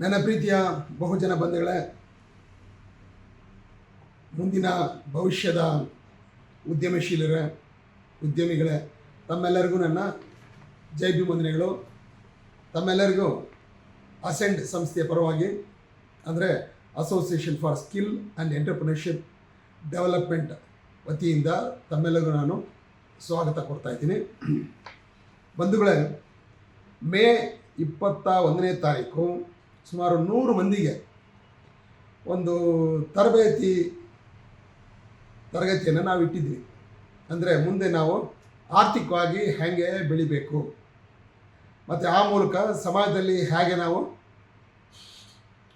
ನನ್ನ ಪ್ರೀತಿಯ ಬಹುಜನ ಬಂಧುಗಳೇ, ಮುಂದಿನ ಭವಿಷ್ಯದ ಉದ್ಯಮಶೀಲರ, ಉದ್ಯಮಿಗಳೇ, ತಮ್ಮೆಲ್ಲರಿಗೂ ನನ್ನ ಜೈ ವಂದನೆಗಳು ತಮ್ಮೆಲ್ಲರಿಗೂ ಅಸೆಂಡ್ ಸಂಸ್ಥೆಯ ಪರವಾಗಿ, ಅಂದರೆ association for skill and entrepreneurship development ವತಿಯಿಂದ ತಮ್ಮೆಲ್ಲರಿಗೂ ನಾನು ಸ್ವಾಗತ ಕೊಡ್ತಾ ಇದ್ದೀನಿ. ಬಂಧುಗಳೇ, ಮೇ ಇಪ್ಪತ್ತ ಒಂದನೇ ತಾರೀಕು ಸುಮಾರು ನೂರು ಮಂದಿಗೆ ಒಂದು ತರಬೇತಿ ತರಗತಿಯನ್ನು ನಾವು ಇಟ್ಟಿದ್ವಿ. ಅಂದರೆ ಮುಂದೆ ನಾವು ಆರ್ಥಿಕವಾಗಿ ಹೇಗೆ ಬೆಳಿಬೇಕು. ಮತ್ತು ಆ ಮೂಲಕ ಸಮಾಜದಲ್ಲಿ ಹೇಗೆ ನಾವು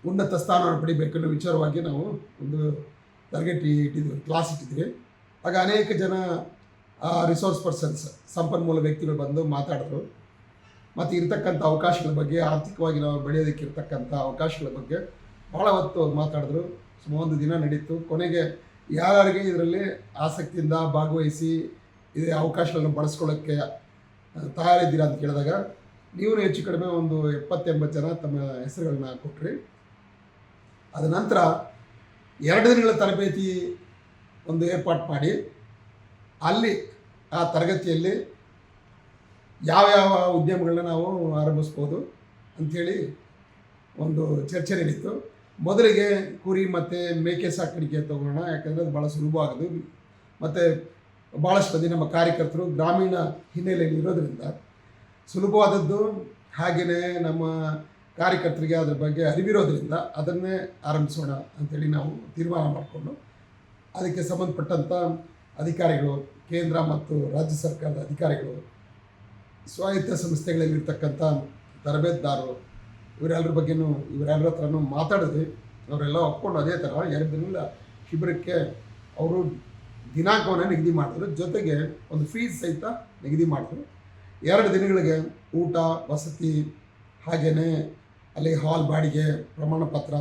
ಉನ್ನತ ಸ್ಥಾನವನ್ನು ಪಡಿಬೇಕು ಅನ್ನೋ ವಿಚಾರವಾಗಿ ನಾವು ಒಂದು ತರಗತಿ ಇಟ್ಟಿದ್ವಿ, ಕ್ಲಾಸ್ ಇಟ್ಟಿದ್ವಿ. ಆಗ ಅನೇಕ ಜನ ರಿಸೋರ್ಸ್ ಪರ್ಸನ್ಸ್ ಸಂಪನ್ಮೂಲ ವ್ಯಕ್ತಿಗಳು ಬಂದು ಮಾತಾಡಿದ್ರು. ಮತ್ತು ಇರ್ತಕ್ಕಂಥ ಅವಕಾಶಗಳ ಬಗ್ಗೆ, ಆರ್ಥಿಕವಾಗಿ ನಾವು ಬೆಳೆಯೋದಕ್ಕೆ ಇರ್ತಕ್ಕಂಥ ಅವಕಾಶಗಳ ಬಗ್ಗೆ ಭಾಳ ಹೊತ್ತು ಮಾತಾಡಿದ್ರು. ಸುಮಾರು ಒಂದು ದಿನ ನಡೀತು. ಕೊನೆಗೆ ಯಾರ್ಯಾರಿಗೆ ಇದರಲ್ಲಿ ಆಸಕ್ತಿಯಿಂದ ಭಾಗವಹಿಸಿ ಇದೇ ಅವಕಾಶಗಳನ್ನು ಬಳಸ್ಕೊಳ್ಳೋಕ್ಕೆ ತಯಾರಿದ್ದೀರಾ ಅಂತ ಕೇಳಿದಾಗ ನೀವು ಹೆಚ್ಚು ಕಡಿಮೆ ಒಂದು ಎಪ್ಪತ್ತೆಂಬತ್ತು ಜನ ತಮ್ಮ ಹೆಸರುಗಳನ್ನ ಕೊಟ್ರಿ. ಅದ ನಂತರ ಎರಡು ದಿನಗಳ ತರಬೇತಿ ಒಂದು ಏರ್ಪಾಟ್ ಮಾಡಿ ಅಲ್ಲಿ, ಆ ತರಗತಿಯಲ್ಲಿ ಯಾವ್ಯಾವ ಉದ್ಯಮಗಳನ್ನ ನಾವು ಆರಂಭಿಸ್ಬೋದು ಅಂಥೇಳಿ ಒಂದು ಚರ್ಚೆ ನಡೀತು ಮೊದಲಿಗೆ ಕುರಿ ಮತ್ತು ಮೇಕೆ ಸಾಕಾಣಿಕೆ ತಗೊಳ್ಳೋಣ, ಯಾಕಂದರೆ ಅದು ಭಾಳ ಸುಲಭ ಆಗೋದು. ಮತ್ತು ಭಾಳಷ್ಟು ಮಂದಿ ನಮ್ಮ ಕಾರ್ಯಕರ್ತರು ಗ್ರಾಮೀಣ ಹಿನ್ನೆಲೆಯಲ್ಲಿ ಇರೋದರಿಂದ ಸುಲಭವಾದದ್ದು ಹಾಗೆಯೇ ನಮ್ಮ ಕಾರ್ಯಕರ್ತರಿಗೆ ಅದ್ರ ಬಗ್ಗೆ ಅರಿವಿರೋದ್ರಿಂದ ಅದನ್ನೇ ಆರಂಭಿಸೋಣ ಅಂಥೇಳಿ ನಾವು ತೀರ್ಮಾನ ಮಾಡಿಕೊಂಡು ಅದಕ್ಕೆ ಸಂಬಂಧಪಟ್ಟಂಥ ಅಧಿಕಾರಿಗಳು, ಕೇಂದ್ರ ಮತ್ತು ರಾಜ್ಯ ಸರ್ಕಾರದ ಅಧಿಕಾರಿಗಳು ಸ್ವಾಯತ್ತ ಸಂಸ್ಥೆಗಳಲ್ಲಿರ್ತಕ್ಕಂಥ ತರಬೇತುದಾರರು, ಇವರೆಲ್ಲರ ಬಗ್ಗೆನೂ, ಇವರೆಲ್ಲರ ಹತ್ರನೂ ಮಾತಾಡಿದ್ವಿ ಅವರೆಲ್ಲ ಒಪ್ಕೊಂಡು ಅದೇ ಥರ ಎರಡು ದಿನಗಳ ಶಿಬಿರಕ್ಕೆ ಅವರು ದಿನಾಂಕವನ್ನು ನಿಗದಿ ಮಾಡಿದ್ರು. ಜೊತೆಗೆ ಒಂದು ಫೀಸ್ ಸಹಿತ ನಿಗದಿ ಮಾಡಿದ್ರು. ಎರಡು ದಿನಗಳಿಗೆ ಊಟ, ವಸತಿ ಹಾಗೆಯೇ ಅಲ್ಲಿ ಹಾಲ್ ಬಾಡಿಗೆ, ಪ್ರಮಾಣ ಪತ್ರ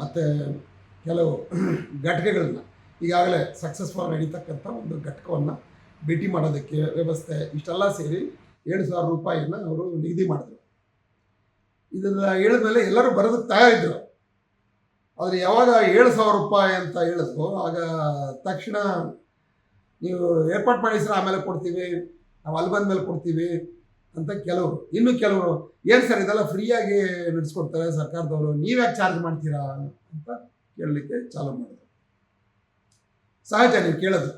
ಮತ್ತು ಕೆಲವು ಘಟಕಗಳನ್ನು ಈಗಾಗಲೇ ಸಕ್ಸಸ್ಫುಲ್ ನಡೀತಕ್ಕಂಥ ಒಂದು ಘಟಕವನ್ನು ಭೇಟಿ ಮಾಡೋದಕ್ಕೆ ವ್ಯವಸ್ಥೆ ಇಷ್ಟೆಲ್ಲ ಸೇರಿ ಏಳು ಸಾವಿರ ರೂಪಾಯಿಯನ್ನು ಅವರು ನಿಗದಿ ಮಾಡಿದ್ರು. ಇದನ್ನು ಹೇಳಿದ್ಮೇಲೆ ಎಲ್ಲರೂ ಬರೋದಕ್ಕೆ ತಯಾರಿದ್ದರು ಆದರೆ ಯಾವಾಗ ಏಳು ಸಾವಿರ ರೂಪಾಯಿ ಅಂತ ಹೇಳಿದ್ರು ಆಗ ತಕ್ಷಣ ನೀವು ಏರ್ಪಾಟ್ ಮಾಡಿ ಆಮೇಲೆ ಕೊಡ್ತೀವಿ, ನಾವು ಅಲ್ಲಿ ಬಂದ ಮೇಲೆ ಕೊಡ್ತೀವಿ ಅಂತ ಕೆಲವರು. ಇನ್ನು ಕೆಲವರು, ಏನು ಸರ್ ಇದೆಲ್ಲ ಫ್ರೀಯಾಗಿ ನಡೆಸ್ಕೊಡ್ತಾರೆ ಸರ್ಕಾರದವರು ನೀವ್ಯಾಕೆ ಚಾರ್ಜ್ ಮಾಡ್ತೀರಾ ಅಂತ ಕೇಳಲಿಕ್ಕೆ ಚಾಲೂ ಮಾಡಿದ್ರು. ಸಹಜ, ನೀವು ಕೇಳೋದು.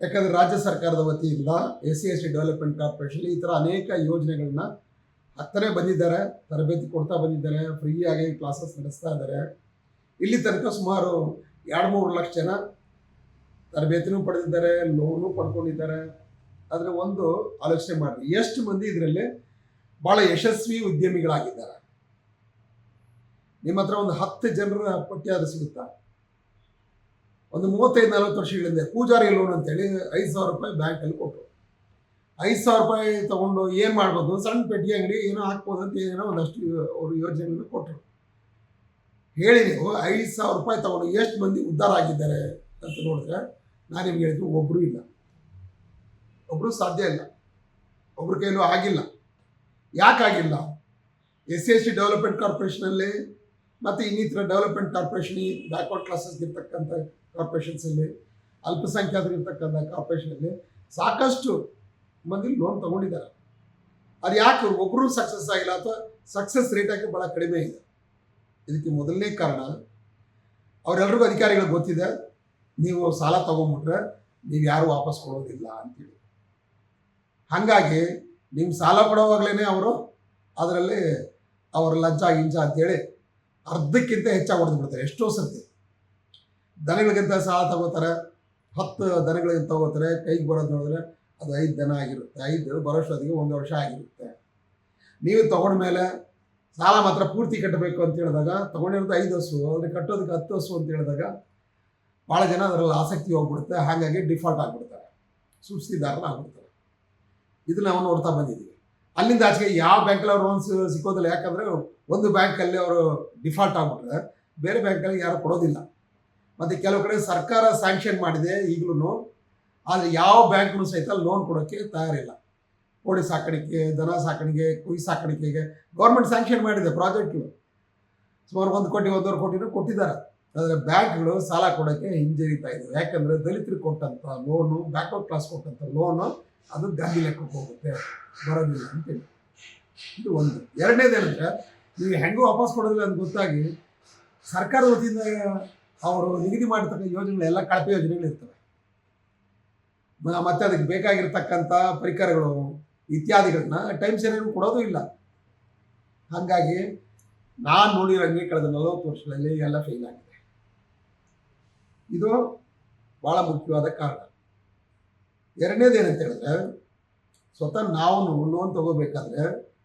ಯಾಕಂದರೆ ರಾಜ್ಯ ಸರ್ಕಾರದ ವತಿಯಿಂದ S C S T development corporation ಈ ಥರ ಅನೇಕ ಯೋಜನೆಗಳನ್ನ ಹತ್ತನೇ ಬಂದಿದ್ದಾರೆ, ತರಬೇತಿ ಕೊಡ್ತಾ ಬಂದಿದ್ದಾರೆ ಫ್ರೀಯಾಗಿ ಕ್ಲಾಸಸ್ ನಡೆಸ್ತಾ ಇದ್ದಾರೆ. ಇಲ್ಲಿ ತನಕ ಸುಮಾರು ಎರಡು ಮೂರು ಲಕ್ಷ ಜನ ತರಬೇತಿನೂ ಪಡೆದಿದ್ದಾರೆ ಲೋನು ಪಡ್ಕೊಂಡಿದ್ದಾರೆ. ಆದರೆ ಒಂದು ಆಲೋಚನೆ ಮಾಡಿರಿ, ಎಷ್ಟು ಮಂದಿ ಇದರಲ್ಲಿ ಭಾಳ ಯಶಸ್ವಿ ಉದ್ಯಮಿಗಳಾಗಿದ್ದಾರೆ? ನಿಮ್ಮ ಹತ್ರ ಒಂದು ಹತ್ತು ಜನರ ಪಟ್ಟಿ ಅದು ಸಿಗುತ್ತಾ? ಒಂದು ಮೂವತ್ತೈದು, ನಲವತ್ತು ವರ್ಷಗಳಿಂದ ಪೂಜಾರಿ ಲೋನ್ ಅಂತೇಳಿ ಐದು ಸಾವಿರ ರೂಪಾಯಿ ಬ್ಯಾಂಕಲ್ಲಿ ಕೊಟ್ಟರು. ಐದು ಸಾವಿರ ರೂಪಾಯಿ ತೊಗೊಂಡು ಏನು ಮಾಡ್ಬೋದು? ಸಣ್ಣ ಪೆಟ್ಟಿಗೆ ಅಂಗಡಿ ಏನೋ ಹಾಕ್ಬೋದು ಅಂತ ಏನೋ ಒಂದಷ್ಟು ಅವರು ಯೋಜನೆಗಳನ್ನು ಕೊಟ್ಟರು. ಹೇಳಿ ನೀವು ಐದು ಸಾವಿರ ರೂಪಾಯಿ ತೊಗೊಂಡು ಎಷ್ಟು ಮಂದಿ ಉದ್ಧಾರ ಆಗಿದ್ದಾರೆ ಅಂತ ನೋಡಿದ್ರೆ ನಾನು ನಿಮ್ಗೆ ಹೇಳಿದ್ರು ಒಬ್ಬರು ಇಲ್ಲ. ಒಬ್ಬರು ಸಾಧ್ಯ ಇಲ್ಲ. ಒಬ್ಬರ ಕೈಲೂ ಆಗಿಲ್ಲ. ಯಾಕಾಗಿಲ್ಲ S C S C development ಕಾರ್ಪೊರೇಷನಲ್ಲಿ ಮತ್ತು ಇನ್ನಿತರ ಡೆವಲಪ್ಮೆಂಟ್ ಕಾರ್ಪೊರೇಷನ್ ಬ್ಯಾಕ್ವರ್ಡ್ ಕ್ಲಾಸಸ್ಗೆ ಇರ್ತಕ್ಕಂಥ ಕಾರ್ಪೊರೇಷನ್ಸಲ್ಲಿ ಅಲ್ಪಸಂಖ್ಯಾತರು ಇರ್ತಕ್ಕಂಥ ಕಾರ್ಪೊರೇಷನಲ್ಲಿ ಸಾಕಷ್ಟು ಮಂದಿ ಲೋನ್ ತಗೊಂಡಿದ್ದಾರೆ. ಅದು ಯಾಕೆ? ಒಬ್ಬರು ಸಕ್ಸಸ್ ಆಗಿಲ್ಲ ಅಥವಾ ಸಕ್ಸಸ್ ರೇಟ್ ಆಗಿ ಭಾಳ ಕಡಿಮೆ ಇದೆ? ಇದಕ್ಕೆ ಮೊದಲನೇ ಕಾರಣ ಅವರೆಲ್ಲರಿಗೂ ಅಧಿಕಾರಿಗಳಿಗೆ ಗೊತ್ತಿದೆ, ನೀವು ಸಾಲ ತೊಗೊಂಬಿಟ್ರೆ ನೀವು ಯಾರು ವಾಪಸ್ ಕೊಡೋದಿಲ್ಲ ಅಂತೇಳಿ. ಹಾಗಾಗಿ ನಿಮ್ಮ ಸಾಲ ಕೊಡೋವಾಗಲೇ ಅವರು ಅದರಲ್ಲಿ ಅವರ ಲಂಚ ಗಿಂಚ ಅಂತೇಳಿ ಅರ್ಧಕ್ಕಿಂತ ಹೆಚ್ಚಾಗಿ ಹೊಡೆದು ಬಿಡ್ತಾರೆ ಎಷ್ಟೋ ಸರ್ತಿ. ದನಗಳಿಗಿಂತ ಸಾಲ ತಗೋತಾರೆ. ಹತ್ತು ದನಗಳಿಗಿಂತ ತಗೋತಾರೆ. ಕೈಗೆ ಬರೋದು ನೋಡಿದ್ರೆ ಅದು ಐದು ದನ ಆಗಿರುತ್ತೆ. ಐದು ಬರೋಷ್ಟೊತ್ತಿಗೆ ಒಂದು ವರ್ಷ ಆಗಿರುತ್ತೆ. ನೀವು ತಗೊಂಡ ಮೇಲೆ ಸಾಲ ಮಾತ್ರ ಪೂರ್ತಿ ಕಟ್ಟಬೇಕು ಅಂತ ಹೇಳಿದಾಗ, ತೊಗೊಂಡಿರೋದು ಐದು ಹಸು ಅದನ್ನ ಕಟ್ಟೋದಕ್ಕೆ ಹತ್ತು ಹಸು ಅಂತ ಹೇಳಿದಾಗ ಭಾಳ ಜನ ಅದರಲ್ಲಿ ಆಸಕ್ತಿ ಹೋಗ್ಬಿಡುತ್ತೆ. ಹಾಗಾಗಿ ಡಿಫಾಲ್ಟ್ ಆಗಿಬಿಡ್ತಾರೆ. ಸುಸ್ತಿದಾರನ ಆಗ್ಬಿಡ್ತಾರೆ. ಇದು ನಾವು ನೋಡ್ತಾ ಬಂದಿದ್ದೀವಿ. ಅಲ್ಲಿಂದ ಆಚೆಗೆ ಯಾವ ಬ್ಯಾಂಕಲ್ಲಿ ಅವ್ರು ಲೋನ್ಸ್ ಸಿಕ್ಕೋದಿಲ್ಲ. ಯಾಕಂದರೆ ಒಂದು ಬ್ಯಾಂಕಲ್ಲಿ ಅವರು ಡಿಫಾಲ್ಟ್ ಆಗ್ಬಿಟ್ರೆ ಬೇರೆ ಬ್ಯಾಂಕಲ್ಲಿ ಯಾರು ಕೊಡೋದಿಲ್ಲ. ಮತ್ತು ಕೆಲವು ಕಡೆ ಸರ್ಕಾರ ಸ್ಯಾಂಕ್ಷನ್ ಮಾಡಿದೆ ಈಗಲೂ ಆದರೆ ಯಾವ ಬ್ಯಾಂಕ್ನು ಸಹಿತ ಲೋನ್ ಕೊಡೋಕ್ಕೆ ತಯಾರಿಲ್ಲ. ಕೋಳಿ ಸಾಕಾಣಿಕೆ, ದನ ಸಾಕಾಣಿಕೆ, ಕುರಿ ಸಾಕಾಣಿಕೆಗೆ ಗೌರ್ಮೆಂಟ್ ಸ್ಯಾಂಕ್ಷನ್ ಮಾಡಿದೆ ಪ್ರಾಜೆಕ್ಟ್ಗಳು ಸುಮಾರು ಒಂದು ಕೋಟಿ, ಒಂದೂವರೆ ಕೋಟಿನೂ ಕೊಟ್ಟಿದ್ದಾರೆ. ಆದರೆ ಬ್ಯಾಂಕ್ಗಳು ಸಾಲ ಕೊಡೋಕ್ಕೆ ಹಿಂಜರಿತಾ ಇದ್ದಾವೆ ಯಾಕಂದರೆ ದಲಿತರಿಗೆ ಕೊಟ್ಟಂಥ ಲೋನು ಬ್ಯಾಕ್ವರ್ಡ್ ಕ್ಲಾಸ್ ಕೊಟ್ಟಂಥ ಲೋನು ಅದು ಗಾಂಧಿ ಲೆಕ್ಕಕ್ಕೆ ಹೋಗುತ್ತೆ, ಬರೋದಿಲ್ಲ ಅಂತೇಳಿ. ಇದು ಒಂದು. ಎರಡನೇದೇನಂದ್ರೆ, ನೀವು ಹೆಂಗೂ ವಾಪಸ್ ಕೊಡೋದಿಲ್ಲ ಅಂತ ಗೊತ್ತಾಗಿ ಸರ್ಕಾರದ ವತಿಯಿಂದ ಅವರು ನಿಗದಿ ಮಾಡಿರ್ತಕ್ಕ ಯೋಜನೆಗಳೆಲ್ಲ ಕಳಪೆ ಯೋಜನೆಗಳಿರ್ತವೆ. ಇರ್ತವೆ ಮತ್ತೆ ಅದಕ್ಕೆ ಬೇಕಾಗಿರ್ತಕ್ಕಂಥ ಪರಿಕರಗಳು ಇತ್ಯಾದಿಗಳನ್ನ ಟೈಮ್ ಸರಿಯಾಗಿ ಕೊಡೋದು ಇಲ್ಲ. ಹಾಗಾಗಿ ನಾನು ನೋಡಿರಂಗೆ ಕಳೆದ ನಲವತ್ತು ವರ್ಷಗಳಲ್ಲಿ ಎಲ್ಲ ಫೇಲ್ ಆಗಿದೆ. ಇದು ಭಾಳ ಮುಖ್ಯವಾದ ಕಾರಣ. ಎರಡನೇದು ಏನಂತ ಹೇಳಿದ್ರೆ, ಸ್ವತಃ ನಾವು ಲೋನ್ ತಗೋಬೇಕಾದ್ರೆ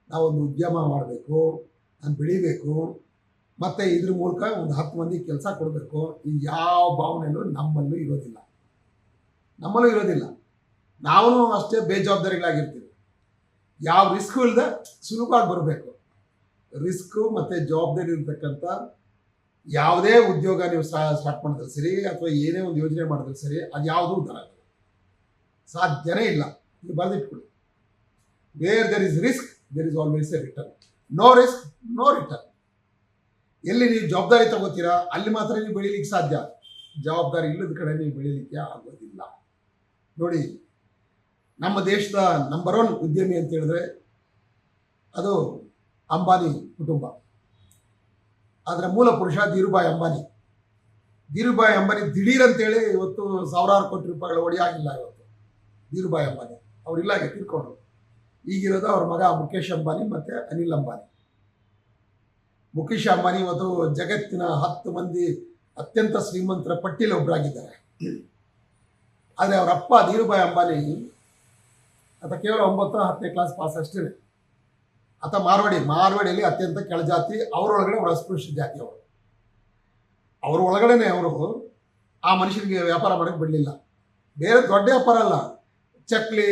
ನಾವೊಂದು ಉದ್ಯಮ ಮಾಡಬೇಕು, ನಾನು ಬೆಳಿಬೇಕು ಮತ್ತು ಇದ್ರ ಮೂಲಕ ಒಂದು ಹತ್ತು ಮಂದಿ ಕೆಲಸ ಕೊಡಬೇಕು. ಈ ಯಾವ ಭಾವನೆಯಲ್ಲೂ ನಮ್ಮಲ್ಲೂ ಇರೋದಿಲ್ಲ. ನಮ್ಮಲ್ಲೂ ಇರೋದಿಲ್ಲ. ನಾವು ಅಷ್ಟೇ ಬೇಜವಾಬ್ದಾರಿಗಳಾಗಿರ್ತೀವಿ. ಯಾವ ರಿಸ್ಕು ಇಲ್ಲದೆ ಸುಲಭವಾಗಿ ಬರಬೇಕು. ರಿಸ್ಕು ಮತ್ತು ಜವಾಬ್ದಾರಿ ಇರ್ತಕ್ಕಂಥ ಯಾವುದೇ ಉದ್ಯೋಗ ನೀವು ಸ್ಟಾರ್ಟ್ ಮಾಡಿದ್ರೆ ಸರಿ ಅಥವಾ ಏನೇ ಒಂದು ಯೋಜನೆ ಮಾಡಿದ್ರೆ ಸರಿ ಅದು ಯಾವುದೂ ಉದ್ದಾರ ಸಾಧ್ಯನೇ ಇಲ್ಲ. ನೀವು ಬರೆದಿಟ್ಕೊಳ್ಳಿ. Where there is risk there is always a return no risk no return ಎಲ್ಲಿ ನೀವು ಜವಾಬ್ದಾರಿ ತಗೋತೀರಾ, ಅಲ್ಲಿ ಮಾತ್ರ ನೀವು ಬೆಳೀಲಿಕ್ಕೆ ಸಾಧ್ಯ. ಜವಾಬ್ದಾರಿ ಇಲ್ಲದ ಕಡೆ ನೀವು ಬೆಳೀಲಿಕ್ಕೆ ಆಗೋದಿಲ್ಲ. ನೋಡಿ, ನಮ್ಮ ದೇಶದ ನಂಬರ್ ಒನ್ ಉದ್ಯಮಿ ಅಂತ ಹೇಳಿದ್ರೆ ಅದು ಅಂಬಾನಿ ಕುಟುಂಬ. ಅದರ ಮೂಲ ಪುರುಷ ಧೀರುಭಾಯಿ ಅಂಬಾನಿ. ಧೀರುಭಾಯಿ ಅಂಬಾನಿ ದಿಢೀರ್ ಅಂತೇಳಿ ಇವತ್ತು ಸಾವಿರಾರು ಕೋಟಿ ರೂಪಾಯಿಗಳ ಒಡೆಯಾಗಿಲ್ಲ ಇವತ್ತು. ಧೀರುಭಾಯಿ ಅಂಬಾನಿ. ಅವರಿಲ್ಲಾಗೆ ತಿಳ್ಕೊಂಡ್ರು ಈಗಿರೋದು ಅವ್ರ ಮಗ ಮುಖೇಶ್ ಅಂಬಾನಿ ಮತ್ತೆ ಅನಿಲ್ ಅಂಬಾನಿ. ಮುಖೇಶ್ ಅಂಬಾನಿ ಇವತ್ತು ಜಗತ್ತಿನ ಹತ್ತು ಮಂದಿ ಅತ್ಯಂತ ಶ್ರೀಮಂತರ ಪಟ್ಟಿಯಲ್ಲಿ ಒಬ್ಬರಾಗಿದ್ದಾರೆ ಆದರೆ ಅವರ ಅಪ್ಪ ಧೀರುಭಾಯ್ ಅಂಬಾನಿ, ಆತ ಕೇವಲ ಒಂಬತ್ತು ಹತ್ತನೇ ಕ್ಲಾಸ್ ಪಾಸ್ ಅಷ್ಟೇ. ಆತ ಮಾರ್ವಾಡಿ, ಮಾರ್ವಾಡಿಯಲ್ಲಿ ಅತ್ಯಂತ ಕೆಳಜಾತಿ ಅವರೊಳಗಡೆ ಅವರು ಅಸ್ಪೃಶ್ಯ ಜಾತಿ ಅವರು. ಅವ್ರ ಒಳಗಡೆನೆ ಅವರು ಆ ಮನುಷ್ಯನಿಗೆ ವ್ಯಾಪಾರ ಮಾಡೋಕ್ಕೆ ಬಿಡಲಿಲ್ಲ. ಬೇರೆ ದೊಡ್ಡ ವ್ಯಾಪಾರ ಅಲ್ಲ. ಚಕ್ಲಿ,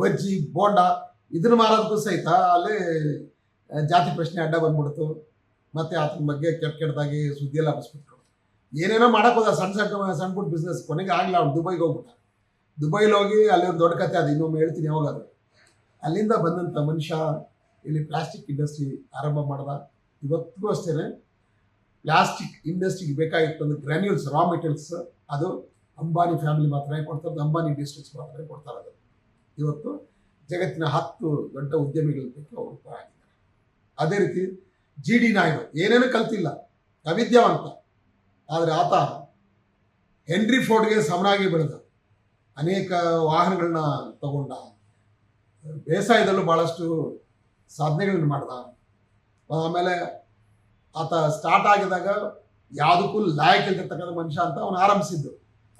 ಬಜ್ಜಿ, ಬೋಂಡ, ಇದನ್ನ ಮಾರೋದಕ್ಕೂ ಸಹಿತ ಅಲ್ಲಿ ಜಾತಿ ಪ್ರಶ್ನೆ ಅಡ್ಡ ಬಂದ್ಬಿಡ್ತು. ಮತ್ತೆ ಆತನ ಬಗ್ಗೆ ಕೆಟ್ಟ ಕೆಟ್ಟದಾಗಿ ಸುದ್ದಿ ಎಲ್ಲ ಹಬ್ಬಿಸ್ಬಿಟ್ರು ಏನೇನೋ ಹೋದ ಸಣ್ಣ ಸಣ್ಣ ಸಣ್ಣ ಪುಟ್ಟ ಬಿಸ್ನೆಸ್ ಕೊನೆಗೆ ಆಗಲಿಲ್ಲ ಅವ್ನು ದುಬೈಗೆ ಹೋಗ್ಬಿಟ್ಟ ದುಬೈಲಿ ಹೋಗಿ ಅಲ್ಲಿ ಒಂದು ದೊಡ್ಡ ಕತೆ ಅದು, ಇನ್ನೊಮ್ಮೆ ಹೇಳ್ತೀನಿ ಯಾವಾಗಾದ್ರು ಅಲ್ಲಿಂದ ಬಂದಂಥ ಮನುಷ್ಯ ಇಲ್ಲಿ ಪ್ಲಾಸ್ಟಿಕ್ ಇಂಡಸ್ಟ್ರಿ ಆರಂಭ ಮಾಡ್ದ. ಇವತ್ತಿಗೂ ಅಷ್ಟೇ ಪ್ಲಾಸ್ಟಿಕ್ ಇಂಡಸ್ಟ್ರಿಗೆ ಬೇಕಾಗಿತ್ತು ಒಂದು ಗ್ರ್ಯಾನ್ಯೂಲ್ಸ್ ರಾ ಮೆಟೀರಿಯಲ್ಸ್ ಅದು ಅಂಬಾನಿ ಫ್ಯಾಮಿಲಿ ಮಾತ್ರ ಕೊಡ್ತಾರೆ ಅಂಬಾನಿ ಡಿಸ್ಟ್ರಿಕ್ಸ್ ಮಾತ್ರ ಕೊಡ್ತಾರೆ ಅದು ಇವತ್ತು ಜಗತ್ತಿನ ಹತ್ತು ದೊಡ್ಡ ಉದ್ಯಮಿಗಳ ಪೈಕಿ ಅವರು ಆಗಿದ್ದಾರೆ ಅದೇ ರೀತಿ ಜಿ ಡಿ ನಾಯ್ಡು, ಏನೇನೂ ಕಲ್ತಿಲ್ಲ. ಅವಿದ್ಯಾವಂತ. ಆದರೆ ಆತ ಹೆನ್ರಿ ಫೋರ್ಡ್ಗೆ ಸಮನಾಗಿ ಬೆಳೆದ. ಅನೇಕ ವಾಹನಗಳನ್ನ ತಗೊಂಡ. ಬೇಸಾಯದಲ್ಲೂ ಭಾಳಷ್ಟು ಸಾಧನೆಗಳನ್ನ ಮಾಡ್ದ. ಆಮೇಲೆ ಆತ ಸ್ಟಾರ್ಟ್ ಆಗಿದಾಗ ಯಾವುದಕ್ಕೂ ಲಾಯಕ್ ಇಲ್ದಿರ್ತಕ್ಕಂಥ ಮನುಷ್ಯ ಅಂತ ಅವನು ಆರಂಭಿಸಿದ್ದು.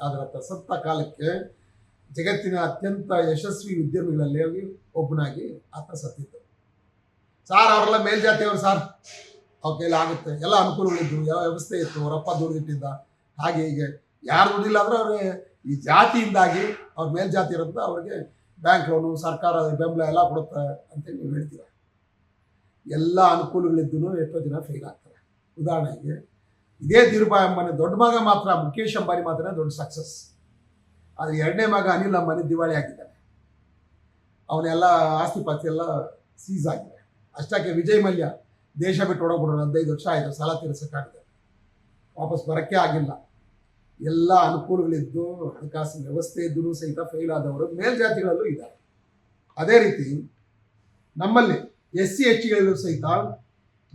ಆದರೆ ಆತ ಸತ್ತ ಕಾಲಕ್ಕೆ ಜಗತ್ತಿನ ಅತ್ಯಂತ ಯಶಸ್ವಿ ಉದ್ಯಮಿಗಳಲ್ಲಿ ಒಬ್ಬನಾಗಿ ಆತ ಸತ್ತಿದ್ದು. ಸಾರ್ ಅವರೆಲ್ಲ ಮೇಲ್ಜಾತಿಯವರು ಸಾರ್. ಅವ್ರ ಕೈಲಿ ಆಗುತ್ತೆ. ಎಲ್ಲ ಅನುಕೂಲಗಳಿದ್ದು ಯಾವ ವ್ಯವಸ್ಥೆ ಇತ್ತು. ಅವರಪ್ಪ ದುಡಿದಿಟ್ಟಿದ್ದ ಹಾಗೆ ಹೀಗೆ. ಯಾರು ದುಡಿಲ್ಲ ಅಂದ್ರೆ ಅವ್ರಿಗೆ ಈ ಜಾತಿಯಿಂದಾಗಿ ಅವ್ರ ಮೇಲ್ಜಾತಿ ಇರೋದ್ರಿಂದ ಅವ್ರಿಗೆ ಬ್ಯಾಂಕ್ ಲೋನು, ಸರ್ಕಾರ ಬೆಂಬಲ ಎಲ್ಲ ಕೊಡುತ್ತೆ ಅಂತ ನೀವು ಹೇಳ್ತೀರ ಎಲ್ಲ ಅನುಕೂಲಗಳಿದ್ದು ಎಷ್ಟೋ ದಿನ ಫೇಲ್ ಆಗ್ತಾರೆ. ಉದಾಹರಣೆಗೆ, ಇದೇ ಧೀರುಭಾಯ್ ಅಂಬಾನಿ ದೊಡ್ಡ ಮಗ ಮಾತ್ರ ಮುಖೇಶ್ ಅಂಬಾನಿ ಮಾತ್ರ ದೊಡ್ಡ ಸಕ್ಸಸ್ ಆದರೆ ಎರಡನೇ ಮಗ ಅನಿಲ್ ಅಂಬಾನಿ ದಿವಾಳಿ ಆಗಿದ್ದಾನೆ. ಅವನೆಲ್ಲ ಆಸ್ತಿ ಪಾಸ್ತಿ ಎಲ್ಲ ಸೀಸ್ ಆಗಿದೆ ಅಷ್ಟಕ್ಕೆ ವಿಜಯ್ ಮಲ್ಯ ದೇಶ ಬಿಟ್ಟು ಹೊಡೋಗ್ಬಿಡೋಣ ಹದಿನೈದು ವರ್ಷ ಆಯಿತು, ಸಾಲ ತೀರಿಸೋಕ್ಕಾಗಿದೆ. ವಾಪಸ್ ಬರೋಕ್ಕೆ ಆಗಿಲ್ಲ. ಎಲ್ಲ ಅನುಕೂಲಗಳಿದ್ದು, ಹಣಕಾಸಿನ ವ್ಯವಸ್ಥೆ ಇದ್ದರೂ ಸಹಿತ ಫೇಲ್ ಆದವರು ಮೇಲ್ಜಾತಿಗಳಲ್ಲೂ ಇದ್ದಾರೆ. ಅದೇ ರೀತಿ, ನಮ್ಮಲ್ಲಿ ಎಸ್ ಸಿ ಎಚ್ ಗಳಲ್ಲೂ ಸಹಿತ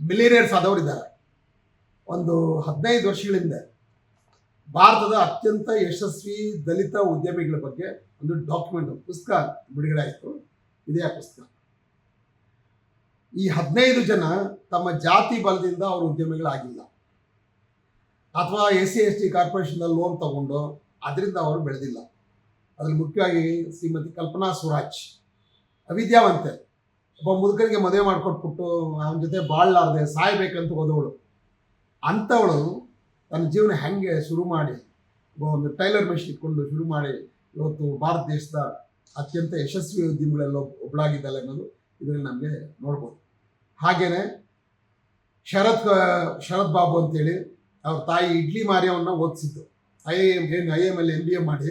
ಮಿಲಿನಿಯರ್ಸ್ ಆದವರಿದ್ದಾರೆ ಒಂದು ಹದಿನೈದು ವರ್ಷಗಳ ಹಿಂದೆ ಭಾರತದ ಅತ್ಯಂತ ಯಶಸ್ವಿ ದಲಿತ ಉದ್ಯಮಿಗಳ ಬಗ್ಗೆ ಒಂದು ಡಾಕ್ಯುಮೆಂಟ್ ಪುಸ್ತಕ ಬಿಡುಗಡೆ ಆಯಿತು. ಇದೇ ಆ ಪುಸ್ತಕ? ಈ ಹದಿನೈದು ಜನ ತಮ್ಮ ಜಾತಿ ಬಲದಿಂದ ಅವರು ಉದ್ಯಮಿಗಳಾಗಿಲ್ಲ. ಅಥವಾ S C S T corporation loan ತಗೊಂಡು ಅದರಿಂದ ಅವರು ಬೆಳೆದಿಲ್ಲ. ಅದರಲ್ಲಿ ಮುಖ್ಯವಾಗಿ ಶ್ರೀಮತಿ ಕಲ್ಪನಾ ಸ್ವರಾಜ್ ಅವಿದ್ಯಾವಂತೆ. ಒಬ್ಬ ಮುದುಕರಿಗೆ ಮದುವೆ ಮಾಡಿಕೊಟ್ಬಿಟ್ಟು ಅವನ ಜೊತೆ ಬಾಳಲಾರದೆ ಸಾಯ್ಬೇಕಂತ ಹೋದವಳು. ಅಂಥವಳು ತನ್ನ ಜೀವನ ಹೆಂಗೆ ಶುರು ಮಾಡಿ ಒಂದು ಟೈಲರ್ ಮೆಷಿನ್ ಇಟ್ಕೊಂಡು ಶುರು ಮಾಡಿ ಇವತ್ತು ಭಾರತ ದೇಶದ ಅತ್ಯಂತ ಯಶಸ್ವಿ ಉದ್ಯಮಿಗಳೆಲ್ಲ ಒಬ್ಬಳಾಗಿದ್ದಾಳೆ ಅನ್ನೋದು ಇದರಲ್ಲಿ ನಮಗೆ ನೋಡ್ಬೋದು. ಹಾಗೇನೆ ಶರತ್ ಶರತ್ ಬಾಬು ಅಂತೇಳಿ ಅವ್ರ ತಾಯಿ ಇಡ್ಲಿ ಮಾರಿಯವನ್ನ ಓದಿಸಿದ್ದು. ಐ ಎ ಎಂ ಏನು I M L M B A ಮಾಡಿ,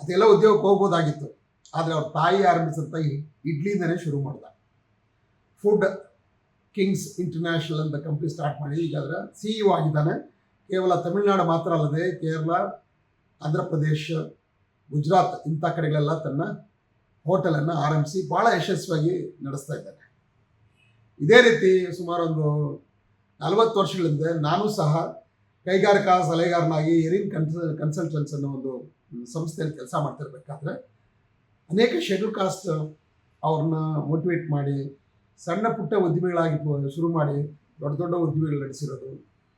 ಅದೆಲ್ಲ ಉದ್ಯೋಗಕ್ಕೆ ಹೋಗ್ಬೋದಾಗಿತ್ತು. ಆದರೆ ಅವ್ರ ತಾಯಿ ಆರಂಭಿಸಿದಂಥ ಈ ಇಡ್ಲಿಯಿಂದನೇ ಶುರು ಮಾಡ್ದ. ಫುಡ್ ಕಿಂಗ್ಸ್ ಇಂಟರ್ನ್ಯಾಷನಲ್ ಅಂತ ಕಂಪ್ನಿ ಸ್ಟಾರ್ಟ್ ಮಾಡಿ, ಈಗ ಅದರ ಸಿ ಇ ಆಗಿದ್ದಾನೆ. ಕೇವಲ ತಮಿಳುನಾಡು ಮಾತ್ರ ಅಲ್ಲದೆ ಕೇರಳ, ಆಂಧ್ರ ಪ್ರದೇಶ, ಗುಜರಾತ್ ಇಂಥ ಕಡೆಗಳೆಲ್ಲ ತನ್ನ ಹೋಟೆಲನ್ನು ಆರಂಭಿಸಿ ಭಾಳ ಯಶಸ್ವಿಯಾಗಿ ನಡೆಸ್ತಾ ಇದ್ದಾನೆ. ಇದೇ ರೀತಿ ಸುಮಾರು ಒಂದು ನಲವತ್ತು ವರ್ಷಗಳಿಂದ ನಾನು ಸಹ ಕೈಗಾರಿಕಾ ಸಲಹೆಗಾರನಾಗಿ ಎರಿನ್ ಕನ್ಸ ಕನ್ಸಲ್ಟೆನ್ಸ್ ಅನ್ನೋ ಒಂದು ಸಂಸ್ಥೆಯಲ್ಲಿ ಕೆಲಸ ಮಾಡ್ತಿರ್ಬೇಕಾದ್ರೆ ಅನೇಕ ಶೆಡ್ಯೂಲ್ ಕಾಸ್ಟ್ ಅವ್ರನ್ನ ಮೋಟಿವೇಟ್ ಮಾಡಿ, ಸಣ್ಣ ಪುಟ್ಟ ಉದ್ಯಮಿಗಳಾಗಿ ಶುರು ಮಾಡಿ, ದೊಡ್ಡ ದೊಡ್ಡ ಉದ್ಯಮಿಗಳು ನಡೆಸಿರೋದು,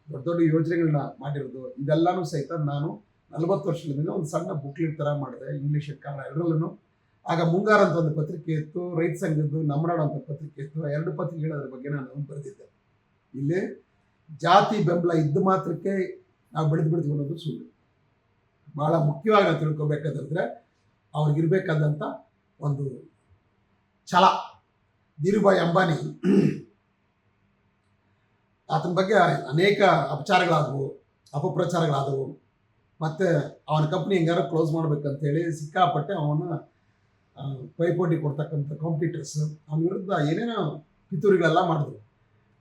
ದೊಡ್ಡ ದೊಡ್ಡ ಯೋಜನೆಗಳನ್ನ ಮಾಡಿರೋದು, ಇದೆಲ್ಲನೂ ಸಹಿತ ನಾನು ನಲವತ್ತು ವರ್ಷದಿಂದ ಒಂದು ಸಣ್ಣ ಬುಕ್ಲೆಟ್ ಥರ ಮಾಡಿದೆ ಇಂಗ್ಲೀಷ್ ಕನ್ನಡ ಎರಡರಲ್ಲೂ ಆಗ ಮುಂಗಾರ ಅಂತ ಒಂದು ಪತ್ರಿಕೆ ಇತ್ತು, ರೈತ ಸಂಘದ್ದು, ನಮ್ಮನಾಡು ಅಂತ ಪತ್ರಿಕೆ ಇತ್ತು. ಎರಡು ಪತ್ರಿಕೆಗಳ ಅದ್ರ ಬಗ್ಗೆ ನಾನು ಬರೆದಿದ್ದೆ. ಇಲ್ಲಿ ಜಾತಿ ಬೆಂಬಲ ಇದ್ದ ಮಾತ್ರಕ್ಕೆ ನಾವು ಬೆಳೆದು ಬೆಳೆದು ಅನ್ನೋದು ಸುಳ್ಳು. ಭಾಳ ಮುಖ್ಯವಾಗಿ ನಾವು ತಿಳ್ಕೊಬೇಕಾದಂದ್ರೆ ಅವ್ರಿಗಿರ್ಬೇಕಾದಂಥ ಒಂದು ಛಲ. ಧೀರುಭಾಯಿ ಅಂಬಾನಿ ಆತನ ಬಗ್ಗೆ ಅನೇಕ ಅಪಚಾರಗಳಾದವು, ಅಪಪ್ರಚಾರಗಳಾದವು. ಮತ್ತು ಅವನ ಕಂಪ್ನಿ ಹೆಂಗಾರು ಕ್ಲೋಸ್ ಮಾಡ್ಬೇಕಂತೇಳಿ ಸಿಕ್ಕಾಪಟ್ಟೆ ಅವನ ಪೈಪೋಟಿ ಕೊಡ್ತಕ್ಕಂಥ ಕಾಂಪಿಟೇಟರ್ಸ್ ಅವನ ವಿರುದ್ಧ ಏನೇನೋ ಪಿತೂರಿಗಳೆಲ್ಲ ಮಾಡಿದ್ರು.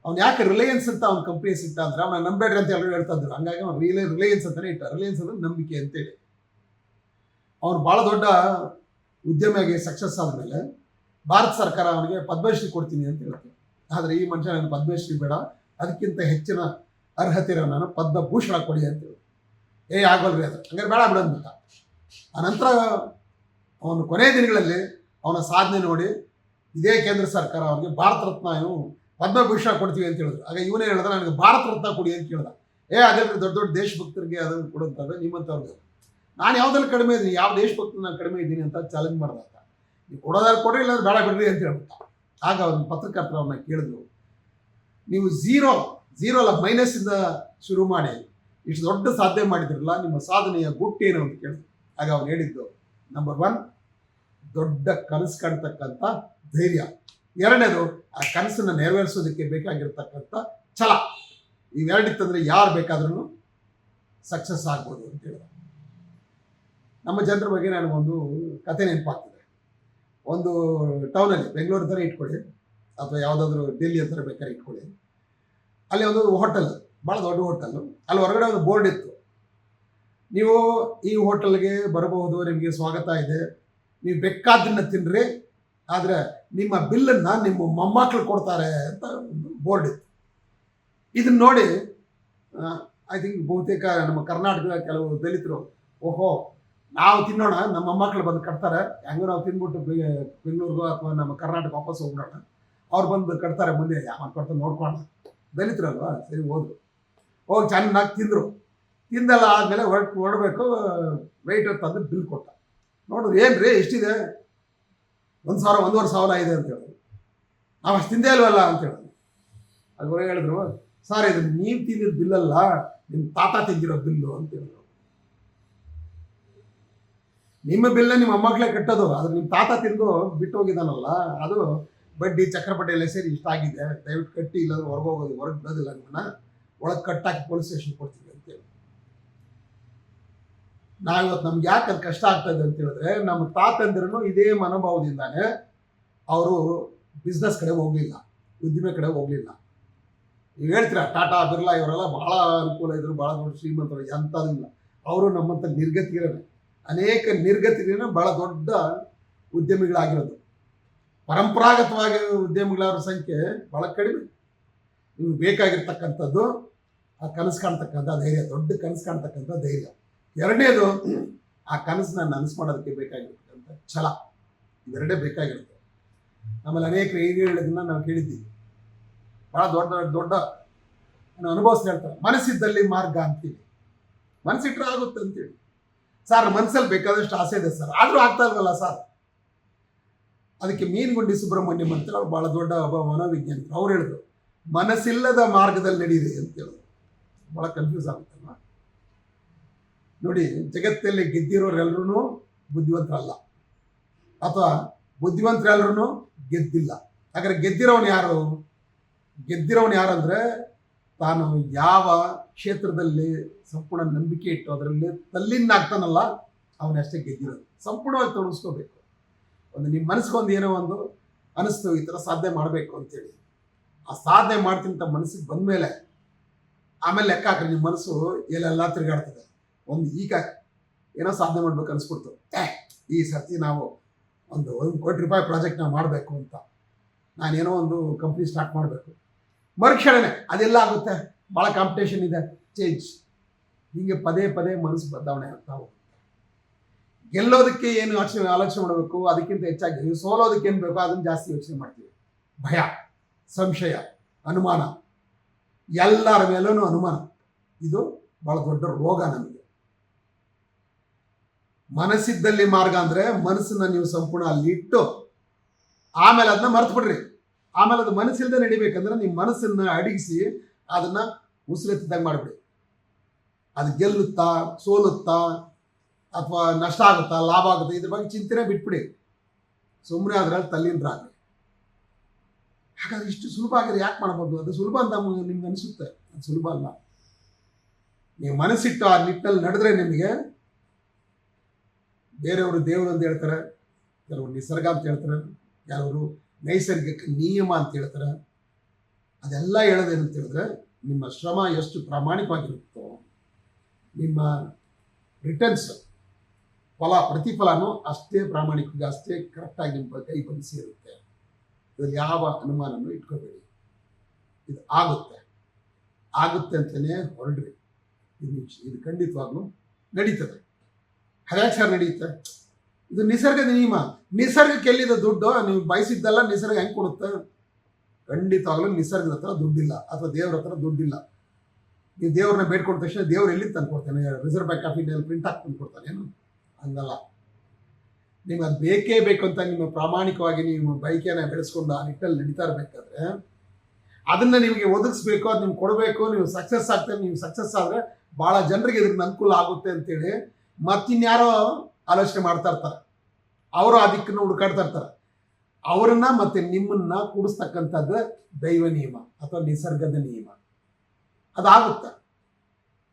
ಅವ್ನು ಯಾಕೆ ರಿಲಯನ್ಸ್ ಅಂತ ಅವ್ನ ಕಂಪ್ನೀಸ್ ಇಟ್ಟ ಅಂದ್ರೆ ಅವನ ನಂಬೇಡ್ರಿ ಅಂತ ಎಲ್ಲರೂ ಹೇಳ್ತಾ ಇದ್ರು. ಹಂಗಾಗಿ ಅವ್ನು ರಿಲೇ ರಿಲಯನ್ಸ್ ಅಂತಾನೆ ಇಟ್ಟ. ರಿಲಯನ್ಸ್ ಅಂದ್ರೆ ನಂಬಿಕೆ ಅಂತೇಳಿ. ಅವ್ರು ಭಾಳ ದೊಡ್ಡ ಉದ್ಯಮಿಯಾಗಿ ಸಕ್ಸಸ್ ಆದಮೇಲೆ ಭಾರತ ಸರ್ಕಾರ ಅವನಿಗೆ ಪದ್ಮಶ್ರೀ ಕೊಡ್ತೀನಿ ಅಂತ ಹೇಳ್ತಾರೆ ಆದರೆ ಈ ಮನುಷ್ಯ ನನಗೆ ಪದ್ಮಶ್ರೀ ಬೇಡ. ಅದಕ್ಕಿಂತ ಹೆಚ್ಚಿನ ಅರ್ಹತೆ ಇರೋ ನಾನು ಪದ್ಮಭೂಷಣ ಕೊಡಿ ಅಂತ ಹೇಳಿ ಏ, ಆಗೋಲ್ರಿ ಅದು. ಹಂಗಾರೆ ಬೇಡ ಆ ಆನಂತರ ಅವನು ಕೊನೆಯ ದಿನಗಳಲ್ಲಿ ಅವನ ಸಾಧನೆ ನೋಡಿ ಇದೇ ಕೇಂದ್ರ ಸರ್ಕಾರ ಅವನಿಗೆ ಭಾರತ ರತ್ನ ಇವು ಪದ್ಮಭೂಷಣ ಕೊಡ್ತೀವಿ ಅಂತ ಹೇಳಿದ್ರು. ಆಗ ಇವನೇ ಹೇಳಿದ್ರೆ ನನಗೆ ಭಾರತ ರತ್ನ ಕೊಡಿ ಅಂತ ಕೇಳ್ದ. ಏ ಅದೇ ದೊಡ್ಡ ದೊಡ್ಡ ದೇಶಭಕ್ತರಿಗೆ ಅದನ್ನು ಕೊಡುವಂಥದ್ದು ನಿಮ್ಮಂಥವ್ರಿಗೆ. ನಾನು ಯಾವುದ್ರಲ್ಲಿ ಕಡಿಮೆ ಇದ್ದೀನಿ, ಯಾವ ದೇಶಭಕ್ತರು ನಾನು ಕಡಿಮೆ ಇದ್ದೀನಿ ಅಂತ ಚಾಲೆಂಜ್ ಮಾಡ್ದ ಆತ. ನೀವು ಕೊಡೋದಾದ್ರೆ ಕೊಡ್ರಿ ಇಲ್ಲ ಬೇಡ ಬಿಡ್ರಿ ಅಂತ ಹೇಳ್ಬಿಟ್ಟ. ಆಗ ಅವ್ನ ಪತ್ರಕರ್ತರು ಅವನ್ನ ಕೇಳಿದ್ರು, ನೀವು ಝೀರೋ ಝೀರೋ ಅಲ್ಲ ಮೈನಸ್ ಇಂದ ಶುರು ಮಾಡಿ. ಇಷ್ಟು ದೊಡ್ಡ ಸಾಧನೆ ಮಾಡಿದ್ರಲ್ಲ, ನಿಮ್ಮ ಸಾಧನೆಯ ಗುಟ್ಟೇನು ಅಂತ ಕೇಳಿದ್ರು. ಆಗ ಅವನು ಹೇಳಿದ್ದು ನಂಬರ್ ಒನ್ ದೊಡ್ಡ ಕನಸು ಕಾಣ್ತಕ್ಕಂಥ ಧೈರ್ಯ. ಎರಡನೇದು, ಆ ಕನಸನ್ನು ನೆರವೇರಿಸೋದಕ್ಕೆ ಬೇಕಾಗಿರ್ತಕ್ಕಂಥ ಛಲ. ಇವೆರಡಿತ್ತಂದರೆ ಯಾರು ಬೇಕಾದ್ರೂ ಸಕ್ಸಸ್ ಆಗ್ಬೋದು ಅಂತ ಹೇಳಿದ. ನಮ್ಮ ಜನರ ಬಗ್ಗೆ ನನಗೊಂದು ಕತೆ ನೆನಪಾಗ್ತದೆ. ಒಂದು ಟೌನಲ್ಲಿ ಬೆಂಗಳೂರು ಥರ ಇಟ್ಕೊಳ್ಳಿ, ಅಥವಾ ಯಾವುದಾದ್ರೂ ಡೆಲ್ಲಿ ಅಂತ ಬೇಕಾದ್ರೆ ಇಟ್ಕೊಳ್ಳಿ. ಅಲ್ಲಿ ಒಂದು ಹೋಟೆಲ್ ಭಾಳ ದೊಡ್ಡ ಹೋಟೆಲ್ ಅಲ್ಲಿ ಹೊರಗಡೆ ಒಂದು ಬೋರ್ಡ್ ಇತ್ತು. ನೀವು ಈ ಹೋಟೆಲ್ಗೆ ಬರಬಹುದು, ನಿಮಗೆ ಸ್ವಾಗತ ಇದೆ. ನೀವು ಬೇಕಾದ್ದನ್ನ ತಿನ್ನಿರಿ ಆದರೆ ನಿಮ್ಮ ಬಿಲ್ಲನ್ನು ನಿಮ್ಮ ಮೊಮ್ಮಕ್ಕಳು ಕೊಡ್ತಾರೆ ಅಂತ ಬೋರ್ಡ್ ಇತ್ತು. ಇದನ್ನ ನೋಡಿ ಐ ಥಿಂಕ್ ಬಹುತೇಕ ನಮ್ಮ ಕರ್ನಾಟಕದ ಕೆಲವು ದಲಿತರು, ಓಹೋ, ನಾವು ತಿನ್ನೋಣ, ನಮ್ಮ ಮೊಮ್ಮಕ್ಕಳು ಬಂದು ಕಟ್ತಾರೆ, ಹೆಂಗೋ ನಾವು ತಿಂದ್ಬಿಟ್ಟು ಬೆಂಗಳೂರಿಗೋ ಅಥವಾ ನಮ್ಮ ಕರ್ನಾಟಕ ವಾಪಸ್ ಹೋಗೋಣ ಅವ್ರು ಬಂದು ಕಟ್ತಾರೆ ಮುಂದೆ, ಯಾವ ಕೊಡ್ತಾರೆ ದಲಿತರು ದಲಿತರಲ್ವಾ, ಸರಿ ಹೋದ್ರು. ಹೋಗಿ ಚೆನ್ನಾಗಿ ತಿಂದರು. ತಿಂದಲ್ಲ ಆದಮೇಲೆ ಹೊರಟು, ಹೊರಡಬೇಕು ವೆಯ್ಟ್ ತಂದು ಬಿಲ್ ಕೊಟ್ಟ. ನೋಡಿದ್ರು, ಏನು ರೀ, ಎಷ್ಟಿದೆ? ಒಂದು ಸಾವಿರ, ಒಂದೂವರೆ ಸಾವಿರ ಇದೆ ಅಂತ ಹೇಳಿದ್ರು. ನಾವು ಅಷ್ಟು ತಿಂದೇ ಇಲ್ವಲ್ಲ ಅಂತ ಹೇಳಿದ್ರು. ಅದು ಹೊರಗೆ ಹೇಳಿದ್ರು, ಸರ್, ಇದು ನೀವು ತಿಂದಿದ್ದ ಬಿಲ್ಲಲ್ಲ ನಿಮ್ಮ ತಾತ ತಿಂದಿರೋ ಬಿಲ್ಲು ಅಂತ ಹೇಳಿದ್ರು. ನಿಮ್ಮ ಬಿಲ್ಲ ನಿಮ್ಮ ಮೊಮ್ಮಕ್ಕಳೇ ಕಟ್ಟೋದು, ಆದ್ರೆ ನಿಮ್ಮ ತಾತ ತಿಂದು ಬಿಟ್ಟು ಹೋಗಿದ್ದಾನಲ್ಲ, ಅದು ಬಡ್ಡಿ ಚಕ್ರಪಟ್ಟಿ ಎಲ್ಲ ಸೇರಿ ಇಷ್ಟ ಆಗಿದೆ. ದಯವಿಟ್ಟು ಕಟ್ಟಿ, ಇಲ್ಲಾಂದ್ರೆ ಹೊರಗೆ ಹೋಗೋದು, ಹೊರಗೆ ಬಿಡೋದಿಲ್ಲ ನಿಮ್ಮನ್ನ. ಒಳಗೆ ಕಟ್ಟಾಕಿ ಪೊಲೀಸ್ ಸ್ಟೇಷನ್ ಅಂತೇಳಿ ನಾವಿವತ್ತು ನಮ್ಗೆ ಯಾಕೆ ಅದು ಕಷ್ಟ ಆಗ್ತದೆ ಅಂತ ಹೇಳಿದ್ರೆ ನಮ್ಮ ತಾತಂದ್ರೂ ಇದೇ ಮನೋಭಾವದಿಂದಾನೆ ಅವರು ಬಿಸ್ನೆಸ್ ಕಡೆ ಹೋಗಲಿಲ್ಲ, ಉದ್ದಿಮೆ ಕಡೆ ಹೋಗಲಿಲ್ಲ. ನೀವು ಹೇಳ್ತೀರಾ, ಟಾಟಾ, ಬಿರ್ಲಾ ಇವರೆಲ್ಲ ಬಹಳ ಅನುಕೂಲ ಇದ್ರು ಬಹಳ ದೊಡ್ಡ ಶ್ರೀಮಂತರು ಎಂಥದಿಲ್ಲ ಅವರು ನಮ್ಮಂಥ ನಿರ್ಗತಿಗಳೇ ಅನೇಕ ನಿರ್ಗತಿಗರೇ ಬಹಳ ದೊಡ್ಡ ಉದ್ಯಮಿಗಳಾಗಿರೋದು. ಪರಂಪರಾಗತವಾಗಿ ಉದ್ಯಮಿಗಳವ್ರ ಸಂಖ್ಯೆ ಬಹಳ ಕಡಿಮೆ. ನಿಮ್ಗೆ ಬೇಕಾಗಿರ್ತಕ್ಕಂಥದ್ದು, ಆ ಕನಸು ಕಾಣ್ತಕ್ಕಂಥ ಧೈರ್ಯ, ದೊಡ್ಡ ಕನಸು ಕಾಣ್ತಕ್ಕಂಥ ಧೈರ್ಯ. ಎರಡನೇದು, ಆ ಕನಸನ್ನ ನನಸು ಮಾಡೋದಕ್ಕೆ ಬೇಕಾಗಿರ್ತಕ್ಕಂಥ ಛಲ. ಇವೆರಡೇ ಬೇಕಾಗಿರುತ್ತೆ. ಆಮೇಲೆ ಅನೇಕ ಹೇಳೋದನ್ನ ನಾವು ಕೇಳಿದ್ದೀವಿ. ಭಾಳ ದೊಡ್ಡ ದೊಡ್ಡ ಅನುಭವಿಸ್ತಾ ಹೇಳ್ತಾರೆ ಮನಸ್ಸಿದ್ದಲ್ಲಿ ಮಾರ್ಗ ಅಂತೀವಿ. ಮನಸ್ಸಿಟ್ರೆ ಆಗುತ್ತೆ ಅಂತೇಳಿ ಸರ್, ಮನಸ್ಸಲ್ಲಿ ಬೇಕಾದಷ್ಟು ಆಸೆ ಇದೆ ಸರ್. ಆದರೂ ಆಗ್ತಾ ಇಲ್ವಲ್ಲ ಸರ್? ಅದಕ್ಕೆ ಮೀನುಗುಂಡಿ ಸುಬ್ರಹ್ಮಣ್ಯಂ ಅಂತ ಅವ್ರು ಭಾಳ ದೊಡ್ಡ ಒಬ್ಬ ಮನೋವಿಜ್ಞಾನಿ ಅವ್ರು ಹೇಳಿದ್ರು, ಮನಸ್ಸಿಲ್ಲದ ಮಾರ್ಗದಲ್ಲಿ ನಡೀರಿ ಅಂತ ಹೇಳಿದ್ರು. ಭಾಳ ಕನ್ಫ್ಯೂಸ್ ಆಗುತ್ತಲ್ವ ನೋಡಿ, ಜಗತ್ತಲ್ಲಿ ಗೆದ್ದಿರೋರೆಲ್ಲರೂ ಬುದ್ಧಿವಂತರಲ್ಲ. ಅಥವಾ ಬುದ್ಧಿವಂತರೆಲ್ಲರೂ ಗೆದ್ದಿಲ್ಲ. ಹಾಗಾದ್ರೆ ಗೆದ್ದಿರೋನು ಯಾರು? ಗೆದ್ದಿರೋನು ಯಾರಂದರೆ, ತಾನು ಯಾವ ಕ್ಷೇತ್ರದಲ್ಲಿ ಸಂಪೂರ್ಣ ನಂಬಿಕೆ ಇಟ್ಟು ಅದರಲ್ಲಿ ತಲ್ಲಿನಾಗ್ತಾನಲ್ಲ ಅವನಷ್ಟೇ ಗೆದ್ದಿರೋದು. ಸಂಪೂರ್ಣವಾಗಿ ತೊಡಗಿಸ್ಕೋಬೇಕು. ಒಂದು ನಿಮ್ಮ ಮನಸ್ಸಿಗೊಂದು ಏನೋ ಒಂದು ಅನಿಸ್ತು, ಈ ಥರ ಸಾಧನೆ ಮಾಡಬೇಕು ಅಂತೇಳಿ. ಆ ಸಾಧನೆ ಮಾಡ್ತೀನಿ ಅಂತ ಮನಸ್ಸಿಗೆ ಬಂದಮೇಲೆ, ಆಮೇಲೆ ಲೆಕ್ಕ ಹಾಕ್ರಿ ನಿಮ್ಮ ಮನಸ್ಸು ಎಲ್ಲೆಲ್ಲ ತಿರುಗಾಡ್ತದೆ. ಒಂದು ಈಗ ಏನೋ ಸಾಧನೆ ಮಾಡ್ಬೇಕು ಅನ್ಸ್ಬಿಡ್ತು. ಏ, ಈ ಸರ್ತಿ ನಾವು ಒಂದು ಒಂದು ಕೋಟಿ ರೂಪಾಯಿ ಪ್ರಾಜೆಕ್ಟ್ ನಾವು ಮಾಡಬೇಕು ಅಂತ. ನಾನೇನೋ ಒಂದು ಕಂಪ್ನಿ ಸ್ಟಾರ್ಟ್ ಮಾಡಬೇಕು. ಮರುಕ್ಷಣನೆ ಅದೆಲ್ಲ ಆಗುತ್ತೆ. ಭಾಳ ಕಾಂಪಿಟೇಷನ್ ಇದೆ. ಚೇಂಜ್ ಹೀಗೆ ಪದೇ ಪದೇ ಮನಸ್ಸು ಬದಲಾವಣೆ ಆಗ್ತಾ ಹೋಗುತ್ತೆ. ಗೆಲ್ಲೋದಕ್ಕೆ ಏನು ಯೋಚನೆ ಆಲೋಚನೆ ಮಾಡಬೇಕು? ಅದಕ್ಕಿಂತ ಹೆಚ್ಚಾಗಿ ಸೋಲೋದಕ್ಕೆ ಏನು ಬೇಕೋ ಅದನ್ನು ಜಾಸ್ತಿ ಯೋಚನೆ ಮಾಡ್ತೀವಿ. ಭಯ, ಸಂಶಯ, ಅನುಮಾನ. ಎಲ್ಲರ ಮೇಲೂ ಅನುಮಾನ. ಇದು ಭಾಳ ದೊಡ್ಡ ರೋಗ ನಮಗೆ. ಮನಸ್ಸಿದ್ದಲ್ಲಿ ಮಾರ್ಗ ಅಂದ್ರೆ ಮನಸ್ಸನ್ನ ನೀವು ಸಂಪೂರ್ಣ ಅಲ್ಲಿ ಇಟ್ಟು ಆಮೇಲೆ ಅದನ್ನ ಮರ್ತು ಬಿಡ್ರಿ ಆಮೇಲೆ ಅದು ಮನಸ್ಸಿಲ್ದೆ ನಡಿಬೇಕಂದ್ರೆ ನಿಮ್ಮ ಮನಸ್ಸನ್ನ ಅಡಗಿಸಿ ಅದನ್ನ ಉಸಿರೆತ್ತಿದ್ದಂಗೆ ಮಾಡಿಬಿಡಿ. ಅದು ಗೆಲ್ಲುತ್ತಾ, ಸೋಲುತ್ತಾ, ಅಥವಾ ನಷ್ಟ ಆಗುತ್ತಾ, ಲಾಭ ಆಗುತ್ತಾ, ಇದ್ರ ಬಗ್ಗೆ ಚಿಂತನೆ ಬಿಟ್ಬಿಡಿ. ಸುಮ್ಮನೆ ಅದ್ರಲ್ಲಿ ಆಗಲಿ ಹಾಗಾದ್ರೆ ಇಷ್ಟು ಸುಲಭ ಆಗಿದೆ ಯಾಕೆ ಮಾಡ್ಬೋದು? ಅದು ಸುಲಭ ಅಂತ ನಮ್ಗೆ- ನಿಮ್ಗೆ ಅನಿಸುತ್ತೆ. ಅದು ಸುಲಭ ಅಲ್ಲ. ನೀವು ಮನಸ್ಸಿಟ್ಟು ಆ ನಿಟ್ಟಲ್ಲಿ ನಡೆದ್ರೆ ನಿಮಗೆ ಬೇರೆಯವರು ದೇವರು ಅಂತ ಹೇಳ್ತಾರೆ ಕೆಲವರು ನಿಸರ್ಗ ಅಂತ ಹೇಳ್ತಾರೆ ಕೆಲವರು ನೈಸರ್ಗಿಕ ನಿಯಮ ಅಂತ ಹೇಳ್ತಾರೆ, ಅದೆಲ್ಲ ಹೇಳೋದೇನಂತ ಹೇಳಿದ್ರೆ, ನಿಮ್ಮ ಶ್ರಮ ಎಷ್ಟು ಪ್ರಾಮಾಣಿಕವಾಗಿರುತ್ತೋ, ನಿಮ್ಮ ರಿಟರ್ನ್ಸ್ ಫಲ, ಪ್ರತಿಫಲನೂ ಅಷ್ಟೇ ಪ್ರಾಮಾಣಿಕವಾಗಿ, ಅಷ್ಟೇ ಕರೆಕ್ಟಾಗಿ ನಿಮ್ಮ ಕೈ ಬಂದು ಸೇರುತ್ತೆ. ಇದರಲ್ಲಿ ಯಾವ ಅನುಮಾನನೂ ಇಟ್ಕೋಬೇಡಿ. ಇದು ಆಗುತ್ತೆ. ಆಗುತ್ತೆ ಅಂತಲೇ ಹೊರಡ್ರಿ. ಇದು ಇದು ಖಂಡಿತವಾಗ್ಲೂ ನಡೀತದೆ. ಸರ್ ನಡೆಯುತ್ತೆ. ಇದು ನಿಸರ್ಗದ ನಿಯಮ. ನಿಸರ್ಗಕ್ಕೆ ಎಲ್ಲಿದ ದುಡ್ಡು? ನೀವು ಬಯಸಿದ್ದೆಲ್ಲ ನಿಸರ್ಗ ಹೆಂಗೆ ಕೊಡುತ್ತೆ? ಖಂಡಿತವಾಗ್ಲೂ ನಿಸರ್ಗದ ಹತ್ರ ದುಡ್ಡಿಲ್ಲ. ಅಥವಾ ದೇವ್ರ ಹತ್ರ ದುಡ್ಡಿಲ್ಲ. ನೀವು ದೇವ್ರನ್ನ ಬೇಡ್ಕೊಂಡ ತಕ್ಷಣ ದೇವ್ರು ಎಲ್ಲಿ ತಂದು ಕೊಡ್ತಾನೆ? ರಿಸರ್ವ್ ಬ್ಯಾಂಕ್ ಆಫ್ ಇಂಡಿಯಲ್ಲಿ ಪ್ರಿಂಟ್ ಹಾಕಿ ತಂದು ಕೊಡ್ತಾನೆ ಏನು? ಹಂಗಲ್ಲ. ನಿಮ್ಗೆ ಅದು ಬೇಕೇ ಬೇಕು ಅಂತ ನಿಮ್ಮ ಪ್ರಾಮಾಣಿಕವಾಗಿ ನೀವು ಬೈಕೇನ ಬೆಳೆಸ್ಕೊಂಡು ಆ ನಿಟ್ಟಲ್ಲಿ ನಡೀತಾ ಇರಬೇಕಾದ್ರೆ, ಅದನ್ನ ನಿಮಗೆ ಒದಗಿಸ್ಬೇಕು, ಅದು ನಿಮ್ಗೆ ಕೊಡಬೇಕು, ನೀವು ಸಕ್ಸಸ್ ಆಗ್ತೇನೆ ನೀವು ಸಕ್ಸಸ್ ಆದರೆ ಭಾಳ ಜನರಿಗೆ ಇದ್ರಿಂದ ಅನುಕೂಲ ಆಗುತ್ತೆ ಅಂತೇಳಿ ಮತ್ತಿನ್ಯಾರೋ ಆಲೋಚನೆ ಮಾಡ್ತಾ ಇರ್ತಾರೆ. ಅವರು ಆ ದಿಕ್ಕನ್ನು ಹುಡುಕಾಡ್ತಾ ಇರ್ತಾರೆ. ಅವರನ್ನ ಮತ್ತೆ ನಿಮ್ಮನ್ನ ಕೂಡಿಸ್ತಕ್ಕಂಥದ್ದು ದೈವ ನಿಯಮ ಅಥವಾ ನಿಸರ್ಗದ ನಿಯಮ. ಅದಾಗುತ್ತೆ.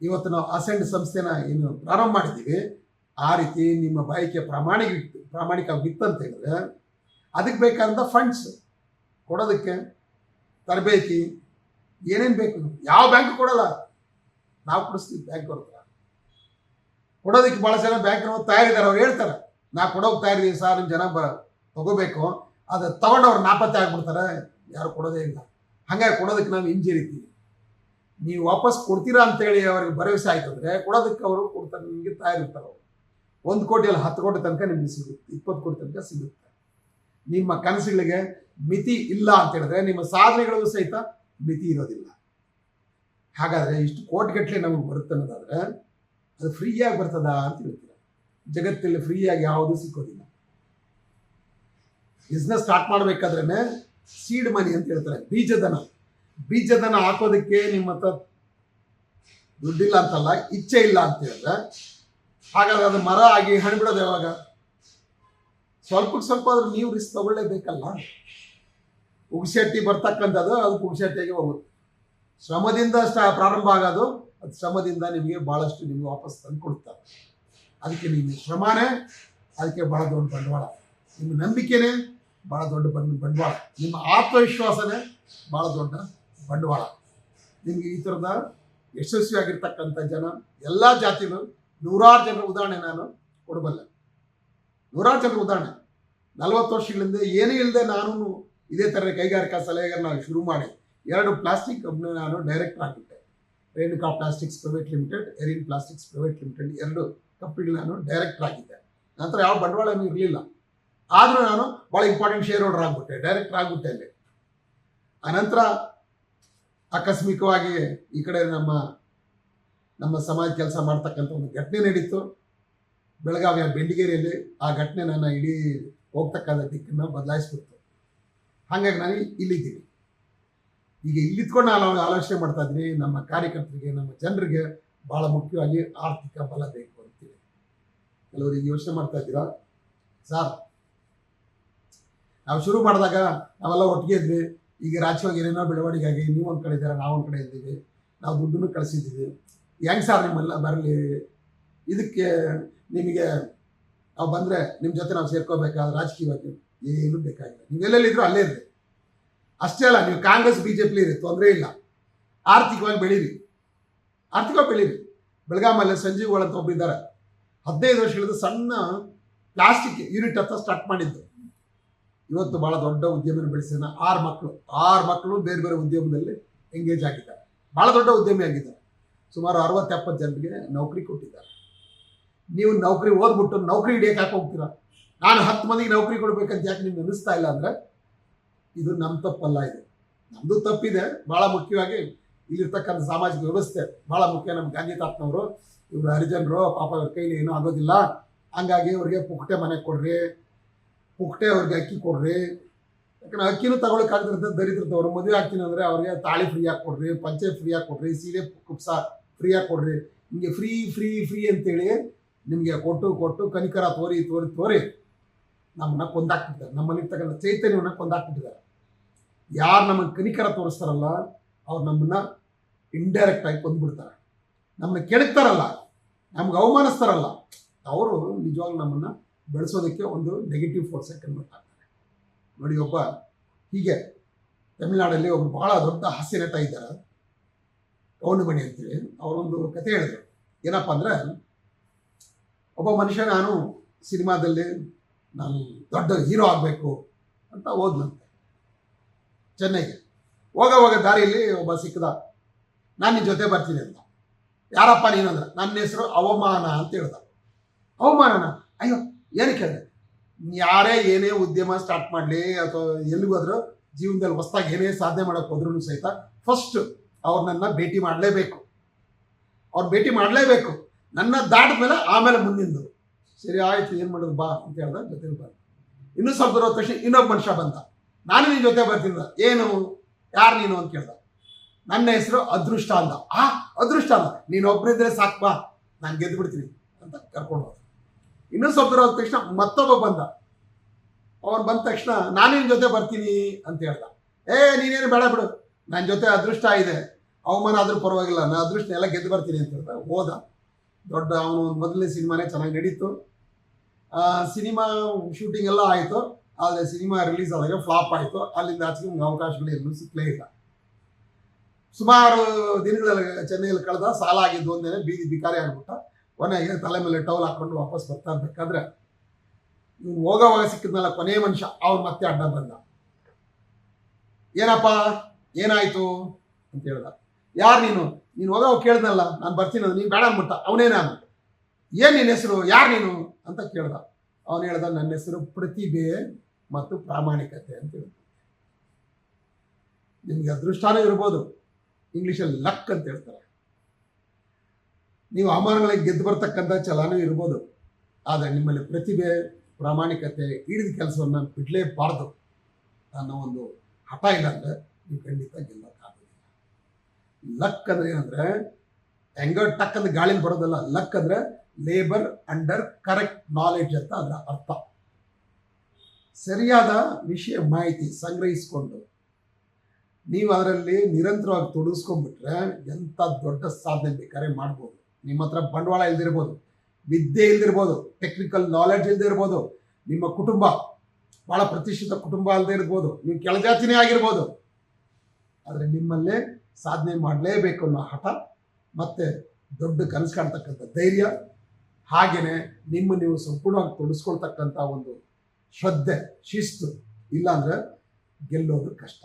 ಇವತ್ತು ನಾವು ಅಸೆಂಡ್ ಸಂಸ್ಥೆನ ಏನು ಪ್ರಾರಂಭ ಮಾಡಿದ್ದೀವಿ. ಆ ರೀತಿ ನಿಮ್ಮ ಬಯಕೆ ಪ್ರಾಮಾಣಿಕ ಪ್ರಾಮಾಣಿಕ ಬಿತ್ತಂತ ಹೇಳಿದ್ರೆ ಅದಕ್ಕೆ ಬೇಕಾದಂಥ ಫಂಡ್ಸ್ ಕೊಡೋದಕ್ಕೆ ತರಬೇತಿ ಏನೇನು ಬೇಕು? ಯಾವ ಬ್ಯಾಂಕ್ ಕೊಡಲ್ಲ? ನಾವು ಕೊಡಿಸ್ತೀವಿ ಬ್ಯಾಂಕ್ ಅವ್ರ ಕೊಡೋದಕ್ಕೆ ಭಾಳ ಜನ ಬ್ಯಾಂಕ್ನವ್ರು ತಯಾರಿದ್ದಾರೆ, ಅವ್ರು ಹೇಳ್ತಾರೆ, ನಾ ಕೊಡೋಕೆ ತಯಾರಿದ್ದೀವಿ ಸರ್ ನಿಮ್ಮ ಜನ ಬ ತಗೋಬೇಕು ಅದು ತಗೊಂಡವ್ರು ನಾಪತ್ತೆ ಆಗ್ಬಿಡ್ತಾರೆ, ಯಾರು ಕೊಡೋದೇ ಇಲ್ಲ. ಹಾಗಾಗಿ ಕೊಡೋದಕ್ಕೆ ನಾವು ಹಿಂಜರಿತೀವಿ. ನೀವು ವಾಪಸ್ ಕೊಡ್ತೀರಾ ಅಂತೇಳಿ ಅವ್ರಿಗೆ ಭರವಸೆ ಆಯ್ತು ಅಂದರೆ, ಕೊಡೋದಕ್ಕೆ ಅವರು ಕೊಡ್ತಾರೆ, ನಿಮಗೆ ತಯಾರಿರ್ತಾರೆ ಅವರು. ಒಂದು ಕೋಟಿಯಲ್ಲಿ ಹತ್ತು ಕೋಟಿ ತನಕ ನಿಮಗೆ ಸಿಗುತ್ತೆ, ಇಪ್ಪತ್ತು ಕೋಟಿ ತನಕ ಸಿಗುತ್ತೆ. ನಿಮ್ಮ ಕನಸುಗಳಿಗೆ ಮಿತಿ ಇಲ್ಲ ಅಂತ ಹೇಳಿದ್ರೆ, ನಿಮ್ಮ ಸಾಧನೆಗಳಿಗೂ ಸಹಿತ ಮಿತಿ ಇರೋದಿಲ್ಲ. ಹಾಗಾದರೆ ಇಷ್ಟು ಕೋಟಿಗಟ್ಟಲೆ ನಮಗೆ ಬರುತ್ತೆ ಅನ್ನೋದಾದ್ರೆ ಅದು ಫ್ರೀಯಾಗಿ ಬರ್ತದ ಅಂತ ಹೇಳ್ತೀರಾ ಜಗತ್ತಲ್ಲಿ ಫ್ರೀಯಾಗಿ ಯಾವುದೂ ಸಿಕ್ಕೋದಿಲ್ಲ. ಬಿಸ್ನೆಸ್ ಸ್ಟಾರ್ಟ್ ಮಾಡಬೇಕಾದ್ರೆ ಸೀಡ್ ಮನಿ ಅಂತ ಹೇಳ್ತಾರೆ ಬೀಜದನ ಬೀಜದನ ಹಾಕೋದಕ್ಕೆ ನಿಮ್ಮ ಹತ್ರ ದುಡ್ಡಿಲ್ಲ ಅಂತಲ್ಲ, ಇಚ್ಛೆ ಇಲ್ಲ ಅಂತ ಹೇಳಿದ್ರೆ, ಹಾಗಾದ್ರೆ ಅದು ಮರ ಆಗಿ ಹಣ್ಣು ಬಿಡೋದು ಯಾವಾಗ? ಸ್ವಲ್ಪಕ್ಕೆ ಸ್ವಲ್ಪ ಆದ್ರೂ ನೀವು ರಿಸ್ಕ್ ತಗೊಳ್ಳೇಬೇಕಲ್ಲ. ಉಗ್ಸೆಟ್ಟಿ ಬರ್ತಕ್ಕಂಥದ್ದು ಅದು ಉಗ್ಸೆಟ್ಟಿಗೆ ಹೋಗುತ್ತೆ. ಶ್ರಮದಿಂದ ಸ್ಟಾ ಪ್ರಾರಂಭ ಆಗೋದು ಅದು ಶ್ರಮದಿಂದ ನಿಮಗೆ ಭಾಳಷ್ಟು ನಿಮಗೆ ವಾಪಸ್ ತಂದು ಕೊಡ್ತಾರೆ ಅದಕ್ಕೆ ನಿಮ್ಮ ಶ್ರಮನೇ, ಅದಕ್ಕೆ ಭಾಳ ದೊಡ್ಡ ಬಂಡವಾಳ. ನಿಮ್ಮ ನಂಬಿಕೆನೇ ಭಾಳ ದೊಡ್ಡ ಬಂದ ಬಂಡವಾಳ. ನಿಮ್ಮ ಆತ್ಮವಿಶ್ವಾಸನೇ ಭಾಳ ದೊಡ್ಡ ಬಂಡವಾಳ. ನಿಮಗೆ ಈ ಥರದ ಯಶಸ್ವಿಯಾಗಿರ್ತಕ್ಕಂಥ ಜನ, ಎಲ್ಲ ಜಾತಿಗಳು, ನೂರಾರು ಜನರ ಉದಾಹರಣೆ ನಾನು ಕೊಡಬಲ್ಲೆ. ನೂರಾರು ಜನರ ಉದಾಹರಣೆ. ನಲವತ್ತು ವರ್ಷಗಳಿಂದ ಏನೂ ಇಲ್ಲದೆ ನಾನು ಇದೇ ಥರ ಕೈಗಾರಿಕಾ ಸಲಹೆಗಾರ ನಾನು ಶುರು ಮಾಡಿ ಎರಡು ಪ್ಲಾಸ್ಟಿಕ್ ಕಂಪ್ನಿ ನಾನು ಡೈರೆಕ್ಟರ್ ಆಗಿದ್ದೆ. Renuka plastics private limited Erin plastics private limited ಎರಡು ಕಂಪ್ನಿಗಳು ನಾನು ಡೈರೆಕ್ಟರ್ ಆಗಿದ್ದೆ ನಂತರ ಯಾವ ಬಂಡವಾಳನೂ ಇರಲಿಲ್ಲ. ಆದರೂ ನಾನು ಭಾಳ ಇಂಪಾರ್ಟೆಂಟ್ ಶೇರ್ ಹೋಲ್ಡರ್ ಆಗಿಬಿಟ್ಟೆ ಡೈರೆಕ್ಟರ್ ಆಗಿಬಿಟ್ಟೆ ಅಲ್ಲಿ. ಆನಂತರ ಆಕಸ್ಮಿಕವಾಗಿ ಈ ಕಡೆ ನಮ್ಮ ನಮ್ಮ ಸಮಾಜ ಕೆಲಸ ಮಾಡ್ತಕ್ಕಂಥ ಒಂದು ಘಟನೆ ನಡೀತು. ಬೆಳಗಾವಿಯ ಬೆಂಡಿಗೇರಿಯಲ್ಲಿ ಆ ಘಟನೆ ನನ್ನ ಇಡೀ ಹೋಗ್ತಕ್ಕಂಥ ದಿಕ್ಕನ್ನು ಬದಲಾಯಿಸ್ಬಿಡ್ತು. ಹಾಗಾಗಿ ನಾನು ಇಲ್ಲಿದ್ದೀನಿ. ಈಗ ಇಲ್ಲಿದ್ಕೊಂಡು ನಾನು ಆಲೋಚನೆ ಮಾಡ್ತಾ ಇದ್ದೀನಿ, ನಮ್ಮ ಕಾರ್ಯಕರ್ತರಿಗೆ, ನಮ್ಮ ಜನರಿಗೆ ಭಾಳ ಮುಖ್ಯವಾಗಿ ಆರ್ಥಿಕ ಬಲ ಬೇಕು ಅಂತೀವಿ ಕೆಲವರು ಈಗ ಯೋಚನೆ ಮಾಡ್ತಾ ಇದ್ದೀರಾ? ಸರ್, ನಾವು ಶುರು ಮಾಡಿದಾಗ ನಾವೆಲ್ಲ ಒಟ್ಟಿಗೆ ಇದ್ವಿ. ಈಗ ರಾಜ್ಯವಾಗಿ ಏನೇನೋ ಬೆಳವಣಿಗೆ ಆಗಿ ನೀವು ಒಂದು ಕಡೆ ಇದ್ದೀರಾ, ನಾವು ಒಂದು ಕಡೆ ಇದ್ದೀವಿ. ನಾವು ದುಡ್ಡನ್ನು ಕಳಿಸಿದ್ದೀವಿ. ಹೆಂಗೆ ಸರ್ ನಿಮ್ಮೆಲ್ಲ ಬರಲಿ? ಇದಕ್ಕೆ ನಿಮಗೆ ನಾವು ಬಂದರೆ ನಿಮ್ಮ ಜೊತೆ ನಾವು ಸೇರ್ಕೋಬೇಕಾದ ರಾಜಕೀಯವಾಗಿ ಏನು ಬೇಕಾಗಿಲ್ಲ. ನೀವು ಎಲ್ಲೆಲ್ಲಿದ್ರೂ ಅಲ್ಲೇ ಇರ್ರಿ. ಅಷ್ಟೇ ಅಲ್ಲ, ನೀವು ಕಾಂಗ್ರೆಸ್ ಬಿ ಜೆ ಇರಿ, ತೊಂದರೆ ಇಲ್ಲ. ಆರ್ಥಿಕವಾಗಿ ಬೆಳೀರಿ. ಆರ್ಥಿಕವಾಗಿ ಬೆಳೀರಿ. ಬೆಳಗಾಮಲ್ಲಿ ಸಂಜೀವ್ಗಳು ಅಂತ ಒಬ್ಬಿದ್ದಾರೆ ಹದಿನೈದು ವರ್ಷ ಹಿಡಿದು ಸಣ್ಣ ಪ್ಲಾಸ್ಟಿಕ್ ಯೂನಿಟ್ ಅಂತ ಸ್ಟಾರ್ಟ್ ಮಾಡಿದ್ದು. ಇವತ್ತು ಬಹಳ ದೊಡ್ಡ ಉದ್ಯಮನ ಬೆಳೆಸಿದ ಆರು ಮಕ್ಕಳು ಆರು ಮಕ್ಕಳು ಬೇರೆ ಬೇರೆ ಉದ್ಯಮದಲ್ಲಿ ಎಂಗೇಜ್ ಆಗಿದ್ದಾರೆ. ಬಹಳ ದೊಡ್ಡ ಉದ್ಯಮಿ ಆಗಿದ್ದಾರೆ. ಸುಮಾರು ಅರವತ್ತೆಪ್ಪತ್ತು ಜನರಿಗೆ ನೌಕರಿ ಕೊಟ್ಟಿದ್ದಾರೆ. ನೀವು ನೌಕರಿ ಓದ್ಬಿಟ್ಟು ನೌಕರಿ ಹಿಡಿಯಕ್ಕೆ ಯಾಕೆ ಹೋಗ್ತೀರಾ? ನಾನು ಹತ್ತು ಮಂದಿಗೆ ನೌಕರಿ ಕೊಡ್ಬೇಕಂತ ಯಾಕೆ ನಿಮ್ಗೆ ಅನಿಸ್ತಾ ಇಲ್ಲ ಅಂದ್ರೆ ಇದು ನಮ್ಮ ತಪ್ಪಲ್ಲ ಇದು. ನಮ್ಮದು ತಪ್ಪಿದೆ, ಬಹಳ ಮುಖ್ಯವಾಗಿ ಇಲ್ಲಿರ್ತಕ್ಕಂಥ ಸಾಮಾಜಿಕ ವ್ಯವಸ್ಥೆ ಬಹಳ ಮುಖ್ಯ. ನಮ್ಮ ಗಾಂಧಿ ತಾತನವರು, ಇವರು ಹರಿಜನರು, ಪಾಪ ಅವ್ರ ಕೈಲಿ ಏನೂ ಆಗೋದಿಲ್ಲ. ಹಂಗಾಗಿ ಅವ್ರಿಗೆ ಪುಕ್ಟೆ ಮನೆ ಕೊಡ್ರಿ ಪುಕ್ಟೆ ಅವ್ರಿಗೆ ಅಕ್ಕಿ ಕೊಡ್ರಿ. ಯಾಕಂದ್ರೆ ಅಕ್ಕಿನೂ ತಗೊಳಕ್ಕಾಗ್ತಿರ್ತದೆ ದರಿದ್ರದವ್ರು. ಮದುವೆ ಆಗ್ತೀನಿ ಅಂದರೆ ಅವ್ರಿಗೆ ತಾಳಿ ಫ್ರೀಯಾಗಿ ಕೊಡ್ರಿ, ಪಂಚೆ ಫ್ರೀಯಾಗಿ ಕೊಡ್ರಿ, ಸೀರೆ ಕುಪ್ಸ ಫ್ರೀಯಾಗಿ ಕೊಡ್ರಿ. ನಿಮಗೆ ಫ್ರೀ ಫ್ರೀ ಫ್ರೀ ಅಂತೇಳಿ ನಿಮಗೆ ಕೊಟ್ಟು ಕೊಟ್ಟು ಕನಿಕರ ತೋರಿ ತೋರಿ ತೋರಿ ನಮ್ಮನ್ನ ಕೊಂದಾಕ್ಬಿಟ್ಟಿದ್ದಾರೆ. ನಮ್ಮಲ್ಲಿರ್ತಕ್ಕಂಥ ಚೈತನ್ಯವನ್ನು ಕೊಂದಾಕ್ಬಿಟ್ಟಿದ್ದಾರೆ. ಯಾರು ನಮ್ಮ ಕನಿಕರ ತೋರಿಸ್ತಾರಲ್ಲ, ಅವ್ರು ನಮ್ಮನ್ನ ಇಂಡೈರೆಕ್ಟ್ ಆಗಿ ಕೊಂದ್ಬಿಡ್ತಾರೆ. ನಮ್ಮನ್ನ ಕೆಣಕ್ತಾರಲ್ಲ, ನಮ್ಗೆ ಅವಮಾನಿಸ್ತಾರಲ್ಲ, ಅವರು ನಿಜವಾಗ್ಲೂ ನಮ್ಮನ್ನ ಬೆಳೆಸೋದಕ್ಕೆ ಒಂದು ನೆಗೆಟಿವ್ ಫೋರ್ಸ್ ಕನ್ವರ್ಟ್ ಆಗ್ತಾರೆ. ನೋಡಿ ಒಬ್ಬ, ಹೀಗೆ ತಮಿಳ್ನಾಡಲ್ಲಿ ಒಬ್ಬ ಬಹಳ ದೊಡ್ಡ ಹಾಸ್ಯ ನಟ ಇದ್ದಾರೆ. ಕೌಂಡಮಣಿ ಅಂತೇಳಿ, ಅವರೊಂದು ಕತೆ ಹೇಳಿದ್ರು. ಏನಪ್ಪ ಅಂದ್ರೆ, ಒಬ್ಬ ಮನುಷ್ಯ ನಾನು ಸಿನಿಮಾದಲ್ಲಿ ನಾನು ದೊಡ್ಡ ಹೀರೋ ಆಗಬೇಕು ಅಂತ ಹೋದ್ನಂತೆ. ಚೆನ್ನೈಗೆ ಹೋಗೋವಾಗ ದಾರಿಯಲ್ಲಿ ಒಬ್ಬ ಸಿಕ್ಕದ. ನಾನು ನಿನ್ನ ಜೊತೆ ಬರ್ತೀನಿ ಅಂತ. ಯಾರಪ್ಪ ನೀನಂದ್ರೆ ನನ್ನ ಹೆಸರು ಅವಮಾನ ಅಂತ ಹೇಳ್ದ. ಅವಮಾನನ? ಅಯ್ಯೋ ಏನು ಕೇಳಿದೆ ಯಾರೇ ಏನೇ ಉದ್ಯಮ ಸ್ಟಾರ್ಟ್ ಮಾಡಲಿ ಅಥವಾ ಎಲ್ಲಿಗೋದ್ರು ಜೀವನದಲ್ಲಿ ಹೊಸ್ದಾಗಿ ಏನೇ ಸಾಧನೆ ಮಾಡೋಕೆ ಹೋದ್ರೂ ಸಹಿತ ಫಸ್ಟ್ ಅವ್ರನ್ನ ಭೇಟಿ ಮಾಡಲೇಬೇಕು. ಅವ್ರು ಭೇಟಿ ಮಾಡಲೇಬೇಕು. ನನ್ನ ದಾಟಿದ ಮೇಲೆ ಆಮೇಲೆ ಮುಂದಿಂದು. ಸರಿ, ಆಯ್ತು, ಏನು ಮಾಡೋದು ಬಾ ಅಂತ ಹೇಳ್ದ ಜೊತೆ ಬಂದ ಇನ್ನೂ ಸ್ವಲ್ಪ ದೂರ ತಕ್ಷಣ ಇನ್ನೊಬ್ಬ ಮನುಷ್ಯ ಬಂದ. ನಾನು ನಿನ್ನ ಜೊತೆ ಬರ್ತೀನಿ ಏನು? ಯಾರು ನೀನು ಅಂತ ಕೇಳ್ದ. ನನ್ನ ಹೆಸರು ಅದೃಷ್ಟ ಅಂದ ಆ, ಅದೃಷ್ಟ ಅಂದ ನೀನು ಒಬ್ಬರಿದ್ರೆ ಸಾಕು, ಬಾ. ನಾನು ಗೆದ್ದು ಬಿಡ್ತೀನಿ ಅಂತ ಕರ್ಕೊಂಡು ಹೋದ. ಇನ್ನೂ ಸ್ವಲ್ಪ ದೂರ ಹೋದ ತಕ್ಷಣ ಮತ್ತೊಬ್ಬ ಬಂದ. ಅವನು ಬಂದ ತಕ್ಷಣ, ನಾನು ನಿನ್ನ ಜೊತೆ ಬರ್ತೀನಿ ಅಂತ ಹೇಳ್ದ. ಏ, ನೀನೇನು ಬೇಡ ಬಿಡು. ನನ್ನ ಜೊತೆ ಅದೃಷ್ಟ ಇದೆ. ಅವಮಾನ ಆದರೂ ಪರವಾಗಿಲ್ಲ. ನಾನು ಅದೃಷ್ಟ ಎಲ್ಲ ಗೆದ್ದು ಬರ್ತೀನಿ ಅಂತ ಹೇಳ್ದ. ಹೋದ. ದೊಡ್ಡ ಅವನು ಮೊದಲನೇ ಸಿನಿಮಾನೇ ಚೆನ್ನಾಗಿ ನಡೀತು. ಸಿನಿಮಾ ಶೂಟಿಂಗ್ ಎಲ್ಲ ಆಯಿತು. ಆದರೆ ಸಿನಿಮಾ ರಿಲೀಸ್ ಆದಾಗ ಫ್ಲಾಪ್ ಆಯಿತು. ಅಲ್ಲಿಂದ ಆಚೆಗೆ ನಿಮ್ಗೆ ಅವಕಾಶಗಳು ಎಲ್ಲೂ ಸಿಕ್ಕಲೇ ಇಲ್ಲ. ಸುಮಾರು ದಿನಗಳಲ್ಲಿ ಚೆನ್ನೈಯಲ್ಲಿ ಕಳೆದ ಸಾಲ ಆಗಿದ್ದು ಒಂದೇ ಬೀದಿ ಬಿಕಾರಿ ಆಗ್ಬಿಟ್ಟ. ಕೊನೆಗೆ ತಲೆ ಮೇಲೆ ಟೌಲ್ ಹಾಕೊಂಡು ವಾಪಸ್ ಬರ್ತಾ ಇರ್ಬೇಕಾದ್ರೆ ಹೋಗೋವಾಗ ಸಿಕ್ಕಿದ್ನಲ್ಲ, ಕೊನೆ ಮನುಷ್ಯ ಅವ್ನು ಮತ್ತೆ ಅಡ್ಡ ಬಂದ. ಏನಪ್ಪ? ಏನಾಯ್ತು? ಅಂತ ಹೇಳ್ದ. ಯಾರು ನೀನು? ನೀನು ಹೋಗೋ ಕೇಳ್ದಲ್ಲ, ನಾನು ಬರ್ತೀನಿ ನೀನು ಬೇಡ ಅಂದ್ಬಿಟ್ಟ. ಅವನೇನ ಏನು ನಿನ್ನ ಹೆಸರು? ಯಾರು ನೀನು? ಅಂತ ಕೇಳ್ದ. ಅವನು ಹೇಳ್ದ, ನನ್ನ ಹೆಸರು ಪ್ರತಿಭೆ. ಮತ್ತು ಪ್ರಾಮಾಣಿಕತೆ ಅಂತ ಹೇಳ್ತಾರೆ ನಿಮಗೆ ಅದೃಷ್ಟಾನೂ ಇರ್ಬೋದು. ಇಂಗ್ಲೀಷಲ್ಲಿ ಲಕ್ ಅಂತ ಹೇಳ್ತಾರೆ. ನೀವು ಅಮಾನಗಳಿಗೆ ಗೆದ್ದು ಬರ್ತಕ್ಕಂಥ ಛಲನೂ ಇರ್ಬೋದು. ಆದರೆ ನಿಮ್ಮಲ್ಲಿ ಪ್ರತಿಭೆ, ಪ್ರಾಮಾಣಿಕತೆ ಹಿಡಿದ ಕೆಲಸವನ್ನು ಬಿಡಲೇಬಾರ್ದು ಅನ್ನೋ ಒಂದು ಹಠ ಇಲ್ಲ ಅಂದರೆ ನೀವು ಖಂಡಿತ ಗೆಲ್ಲೋಕ್ಕಾಗೋದಿಲ್ಲ ಲಕ್ ಅಂದ್ರೆ ಏನಂದ್ರೆ ಹೆಂಗ ಟಕ್ ಅಂದ್ರೆ ಗಾಳಿಲಿ ಬರೋದಲ್ಲ. ಲಕ್ ಅಂದ್ರೆ ಲೇಬರ್ ಅಂಡರ್ ಕರೆಕ್ಟ್ ನಾಲೆಡ್ಜ್ ಅಂತ ಅದರ ಅರ್ಥ. ಸರಿಯಾದ ವಿಷಯ ಮಾಹಿತಿ ಸಂಗ್ರಹಿಸಿಕೊಂಡು ನೀವು ಅದರಲ್ಲಿ ನಿರಂತರವಾಗಿ ತೊಡಗಿಸ್ಕೊಂಡ್ಬಿಟ್ರೆ ಎಂಥ ದೊಡ್ಡ ಸಾಧನೆ ಬೇಕಾದ್ರೆ ಮಾಡ್ಬೋದು. ನಿಮ್ಮ ಹತ್ರ ಬಂಡವಾಳ ಇಲ್ದಿರ್ಬೋದು, ವಿದ್ಯೆ ಇಲ್ದಿರ್ಬೋದು ಟೆಕ್ನಿಕಲ್ ನಾಲೆಡ್ಜ್ ಇಲ್ದಿರ್ಬೋದು, ನಿಮ್ಮ ಕುಟುಂಬ ಬಹಳ ಪ್ರತಿಷ್ಠಿತ ಕುಟುಂಬ ಅಲ್ಲದೆ ಇರ್ಬೋದು, ನೀವು ಕೆಳಜಾತಿನೇ ಆಗಿರ್ಬೋದು, ಆದರೆ ನಿಮ್ಮಲ್ಲೇ ಸಾಧನೆ ಮಾಡಲೇಬೇಕು ಅನ್ನೋ ಹಠ ಮತ್ತು ದೊಡ್ಡ ಕನಸು ಕಾಣ್ತಕ್ಕಂಥ ಧೈರ್ಯ ಹಾಗೆಯೇ ನಿಮ್ಮ ನೀವು ಸಂಪೂರ್ಣವಾಗಿ ತೊಡಗಿಸ್ಕೊಳ್ತಕ್ಕಂಥ ಒಂದು ಶ್ರದ್ಧೆ, ಶಿಸ್ತು ಇಲ್ಲಾಂದ್ರೆ ಗೆಲ್ಲೋದು ಕಷ್ಟ.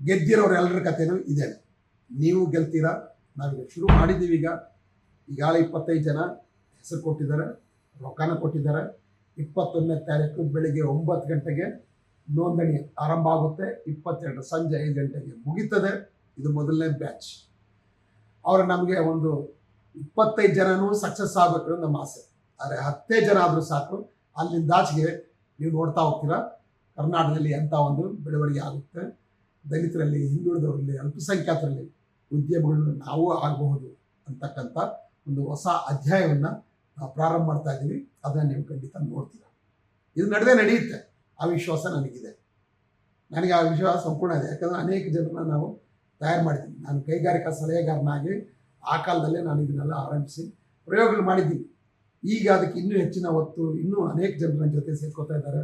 ಗೆದ್ದಿರೋರೆಲ್ಲರ ಕಥೆನೂ ಇದೆ. ನೀವು ಗೆಲ್ತೀರಾ? ನಾವೀಗ ಶುರು ಮಾಡಿದ್ದೀವಿ ಈಗ. ಈಗಾಗಲೇ ಇಪ್ಪತ್ತೈದು ಜನ ಹೆಸರು ಕೊಟ್ಟಿದ್ದಾರೆ, ರೊಕ್ಕನ ಕೊಟ್ಟಿದ್ದಾರೆ. ಇಪ್ಪತ್ತೊಂದನೇ ತಾರೀಕು ಬೆಳಿಗ್ಗೆ ಒಂಬತ್ತು ಗಂಟೆಗೆ ನೋಂದಣಿ ಆರಂಭ ಆಗುತ್ತೆ. ಇಪ್ಪತ್ತೆರಡು ಸಂಜೆ ಐದು ಗಂಟೆಗೆ ಮುಗೀತದೆ. ಇದು ಮೊದಲನೇ ಬ್ಯಾಚ್. ಅವರು ನಮಗೆ ಒಂದು ಇಪ್ಪತ್ತೈದು ಜನನೂ ಸಕ್ಸಸ್ ಆಗಬೇಕು ನಮ್ಮ ಆಸೆ. ಆದರೆ ಹತ್ತೇ ಜನ ಆದರೂ ಸಾಕು. ಅಲ್ಲಿಂದಾಚೆಗೆ ನೀವು ನೋಡ್ತಾ ಹೋಗ್ತೀರಾ? ಕರ್ನಾಟಕದಲ್ಲಿ ಎಂಥ ಒಂದು ಬೆಳವಣಿಗೆ ಆಗುತ್ತೆ? ದಲಿತರಲ್ಲಿ, ಹಿಂದುಳಿದವರಲ್ಲಿ, ಅಲ್ಪಸಂಖ್ಯಾತರಲ್ಲಿ ಉದ್ಯಮಗಳು ನಾವು ಆಗಬಹುದು ಅಂತಕ್ಕಂಥ ಒಂದು ಹೊಸ ಅಧ್ಯಾಯವನ್ನು ನಾವು ಪ್ರಾರಂಭ ಮಾಡ್ತಾ ಇದ್ದೀವಿ. ಅದನ್ನು ನೀವು ಖಂಡಿತ ನೋಡ್ತೀರಾ. ಇದು ನಡೆದೇ ನಡೆಯುತ್ತೆ. ಆ ವಿಶ್ವಾಸ ನನಗಿದೆ. ನನಗೆ ಆ ವಿಶ್ವಾಸ ಸಂಪೂರ್ಣ ಇದೆ. ಯಾಕಂದರೆ ಅನೇಕ ಜನರನ್ನ ನಾವು ತಯಾರು ಮಾಡಿದ್ದೀನಿ ನಾನು ಕೈಗಾರಿಕಾ ಸಲಹೆಗಾರನಾಗಿ ಆ ಕಾಲದಲ್ಲೇ ನಾನು ಇದನ್ನೆಲ್ಲ ಆರಂಭಿಸಿ ಪ್ರಯೋಗಗಳು ಮಾಡಿದ್ದೀನಿ ಈಗ ಅದಕ್ಕೆ ಇನ್ನೂ ಹೆಚ್ಚಿನ ಒತ್ತು, ಇನ್ನೂ ಅನೇಕ ಜನರ ಜೊತೆ ಸೇರ್ಕೋತಾ ಇದ್ದಾರೆ.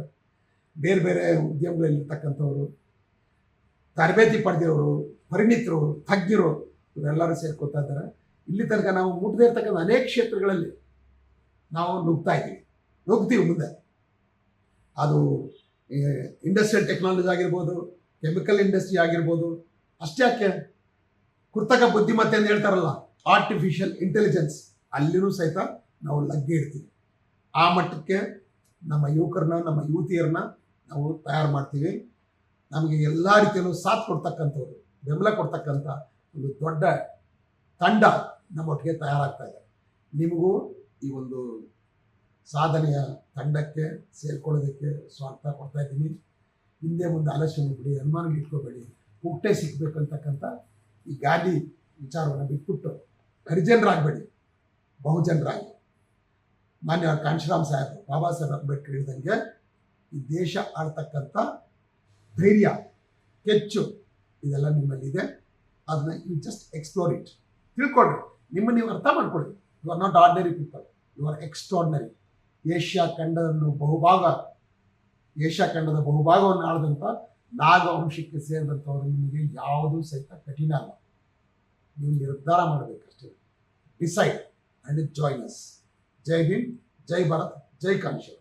ಬೇರೆ ಬೇರೆ ಉದ್ಯಮಗಳಲ್ಲಿರ್ತಕ್ಕಂಥವ್ರು ತರಬೇತಿ ಪಡೆದಿರೋರು, ಪರಿಣಿತರು, ತಜ್ಞರು, ಇವರೆಲ್ಲರೂ ಸೇರ್ಕೋತಾ ಇದ್ದಾರೆ. ಇಲ್ಲಿ ತನಕ ನಾವು ಮುಟ್ಟದೇ ಇರ್ತಕ್ಕಂಥ ಅನೇಕ ಕ್ಷೇತ್ರಗಳಲ್ಲಿ ನಾವು ನುಗ್ತಾ ಇದ್ದೀವಿ. ನುಗ್ತೀವಿ ಮುಂದೆ. ಅದು ಇಂಡಸ್ಟ್ರಿಯಲ್ ಟೆಕ್ನಾಲಜಿ ಆಗಿರ್ಬೋದು ಕೆಮಿಕಲ್ ಇಂಡಸ್ಟ್ರಿ ಆಗಿರ್ಬೋದು, ಅಷ್ಟೇ ಯಾಕೆ? ಕೃತಕ ಬುದ್ಧಿಮತ್ತೆ ಅಂತ ಹೇಳ್ತಾರಲ್ಲ ಆರ್ಟಿಫಿಷಿಯಲ್ ಇಂಟೆಲಿಜೆನ್ಸ್ ಅಲ್ಲಿನೂ ಸಹಿತ ನಾವು ಲಗ್ಗೆ ಇಡ್ತೀವಿ ಆ ಮಟ್ಟಕ್ಕೆ ನಮ್ಮ ಯುವಕರನ್ನ, ನಮ್ಮ ಯುವತಿಯರನ್ನ ನಾವು ತಯಾರು ಮಾಡ್ತೀವಿ. ನಮಗೆ ಎಲ್ಲ ರೀತಿಯಲ್ಲೂ ಸಾಥ್ ಕೊಡ್ತಕ್ಕಂಥವ್ರು, ಬೆಂಬಲ ಕೊಡ್ತಕ್ಕಂಥ ಒಂದು ದೊಡ್ಡ ತಂಡ ನಮ್ಮೊಟ್ಟಿಗೆ ತಯಾರಾಗ್ತಾ ಇದೆ. ನಿಮಗೂ ಈ ಒಂದು ಸಾಧನೆಯ ತಂಡಕ್ಕೆ ಸೇರ್ಕೊಳ್ಳೋದಕ್ಕೆ ಸ್ವಾಗತ ಕೊಡ್ತಾ ಇದ್ದೀನಿ. ಹಿಂದೆ ಮುಂದೆ ಆಲಸ್ಯ ಬಿಡಿ ಅನುಮಾನ ಇಟ್ಕೋಬೇಡಿ. ಹುಟ್ಟೆ ಸಿಗ್ಬೇಕಂತಕ್ಕಂಥ ಈ ಗಾಡಿ ವಿಚಾರವನ್ನು ಬಿಟ್ಬಿಟ್ಟು ಹರಿಜನರಾಗಬೇಡಿ, ಬಹುಜನರಾಗಿ. ಮಾನ್ಯ ಕಾಂಶಿರಾಮ್ ಸಾಹೇಬ್, ಬಾಬಾ ಸಾಹೇಬ್ ಅಂಬೇಡ್ಕರ್ ಹೇಳಿದಂಗೆ ಈ ದೇಶ ಆಡ್ತಕ್ಕಂಥ ಧೈರ್ಯ ಹೆಚ್ಚು ಇದೆಲ್ಲ ನಿಮ್ಮಲ್ಲಿದೆ. ಅದನ್ನ ಯು ಜಸ್ಟ್ ಎಕ್ಸ್ಪ್ಲೋರ್ ಇಟ್ ತಿಳ್ಕೊಳ್ರಿ. ನಿಮ್ಮ ನೀವು ಅರ್ಥ ಮಾಡ್ಕೊಳ್ಳಿ. You are not ordinary people you are extraordinary Asia ಖಂಡವನ್ನು ಬಹುಭಾಗ, ಏಷ್ಯಾ ಖಂಡದ ಬಹುಭಾಗವನ್ನು ಆಳದಂಥ ನಾಗವಂಶಕ್ಕೆ ಸೇರಿದಂಥವ್ರು ನಿಮಗೆ ಯಾವುದೂ ಸಹಿತ ಕಠಿಣ ಅಲ್ಲ. ನೀವು ನಿರ್ಧಾರ ಮಾಡಬೇಕಷ್ಟೇ. ಡಿಸೈಡ್ ಆ್ಯಂಡ್ ಜಾಯ್ನ್ ಅಸ್ ಜೈ ಹಿಂದ್ ಜೈ ಭಾರತ್ ಜೈ ಕಾಂಶಿ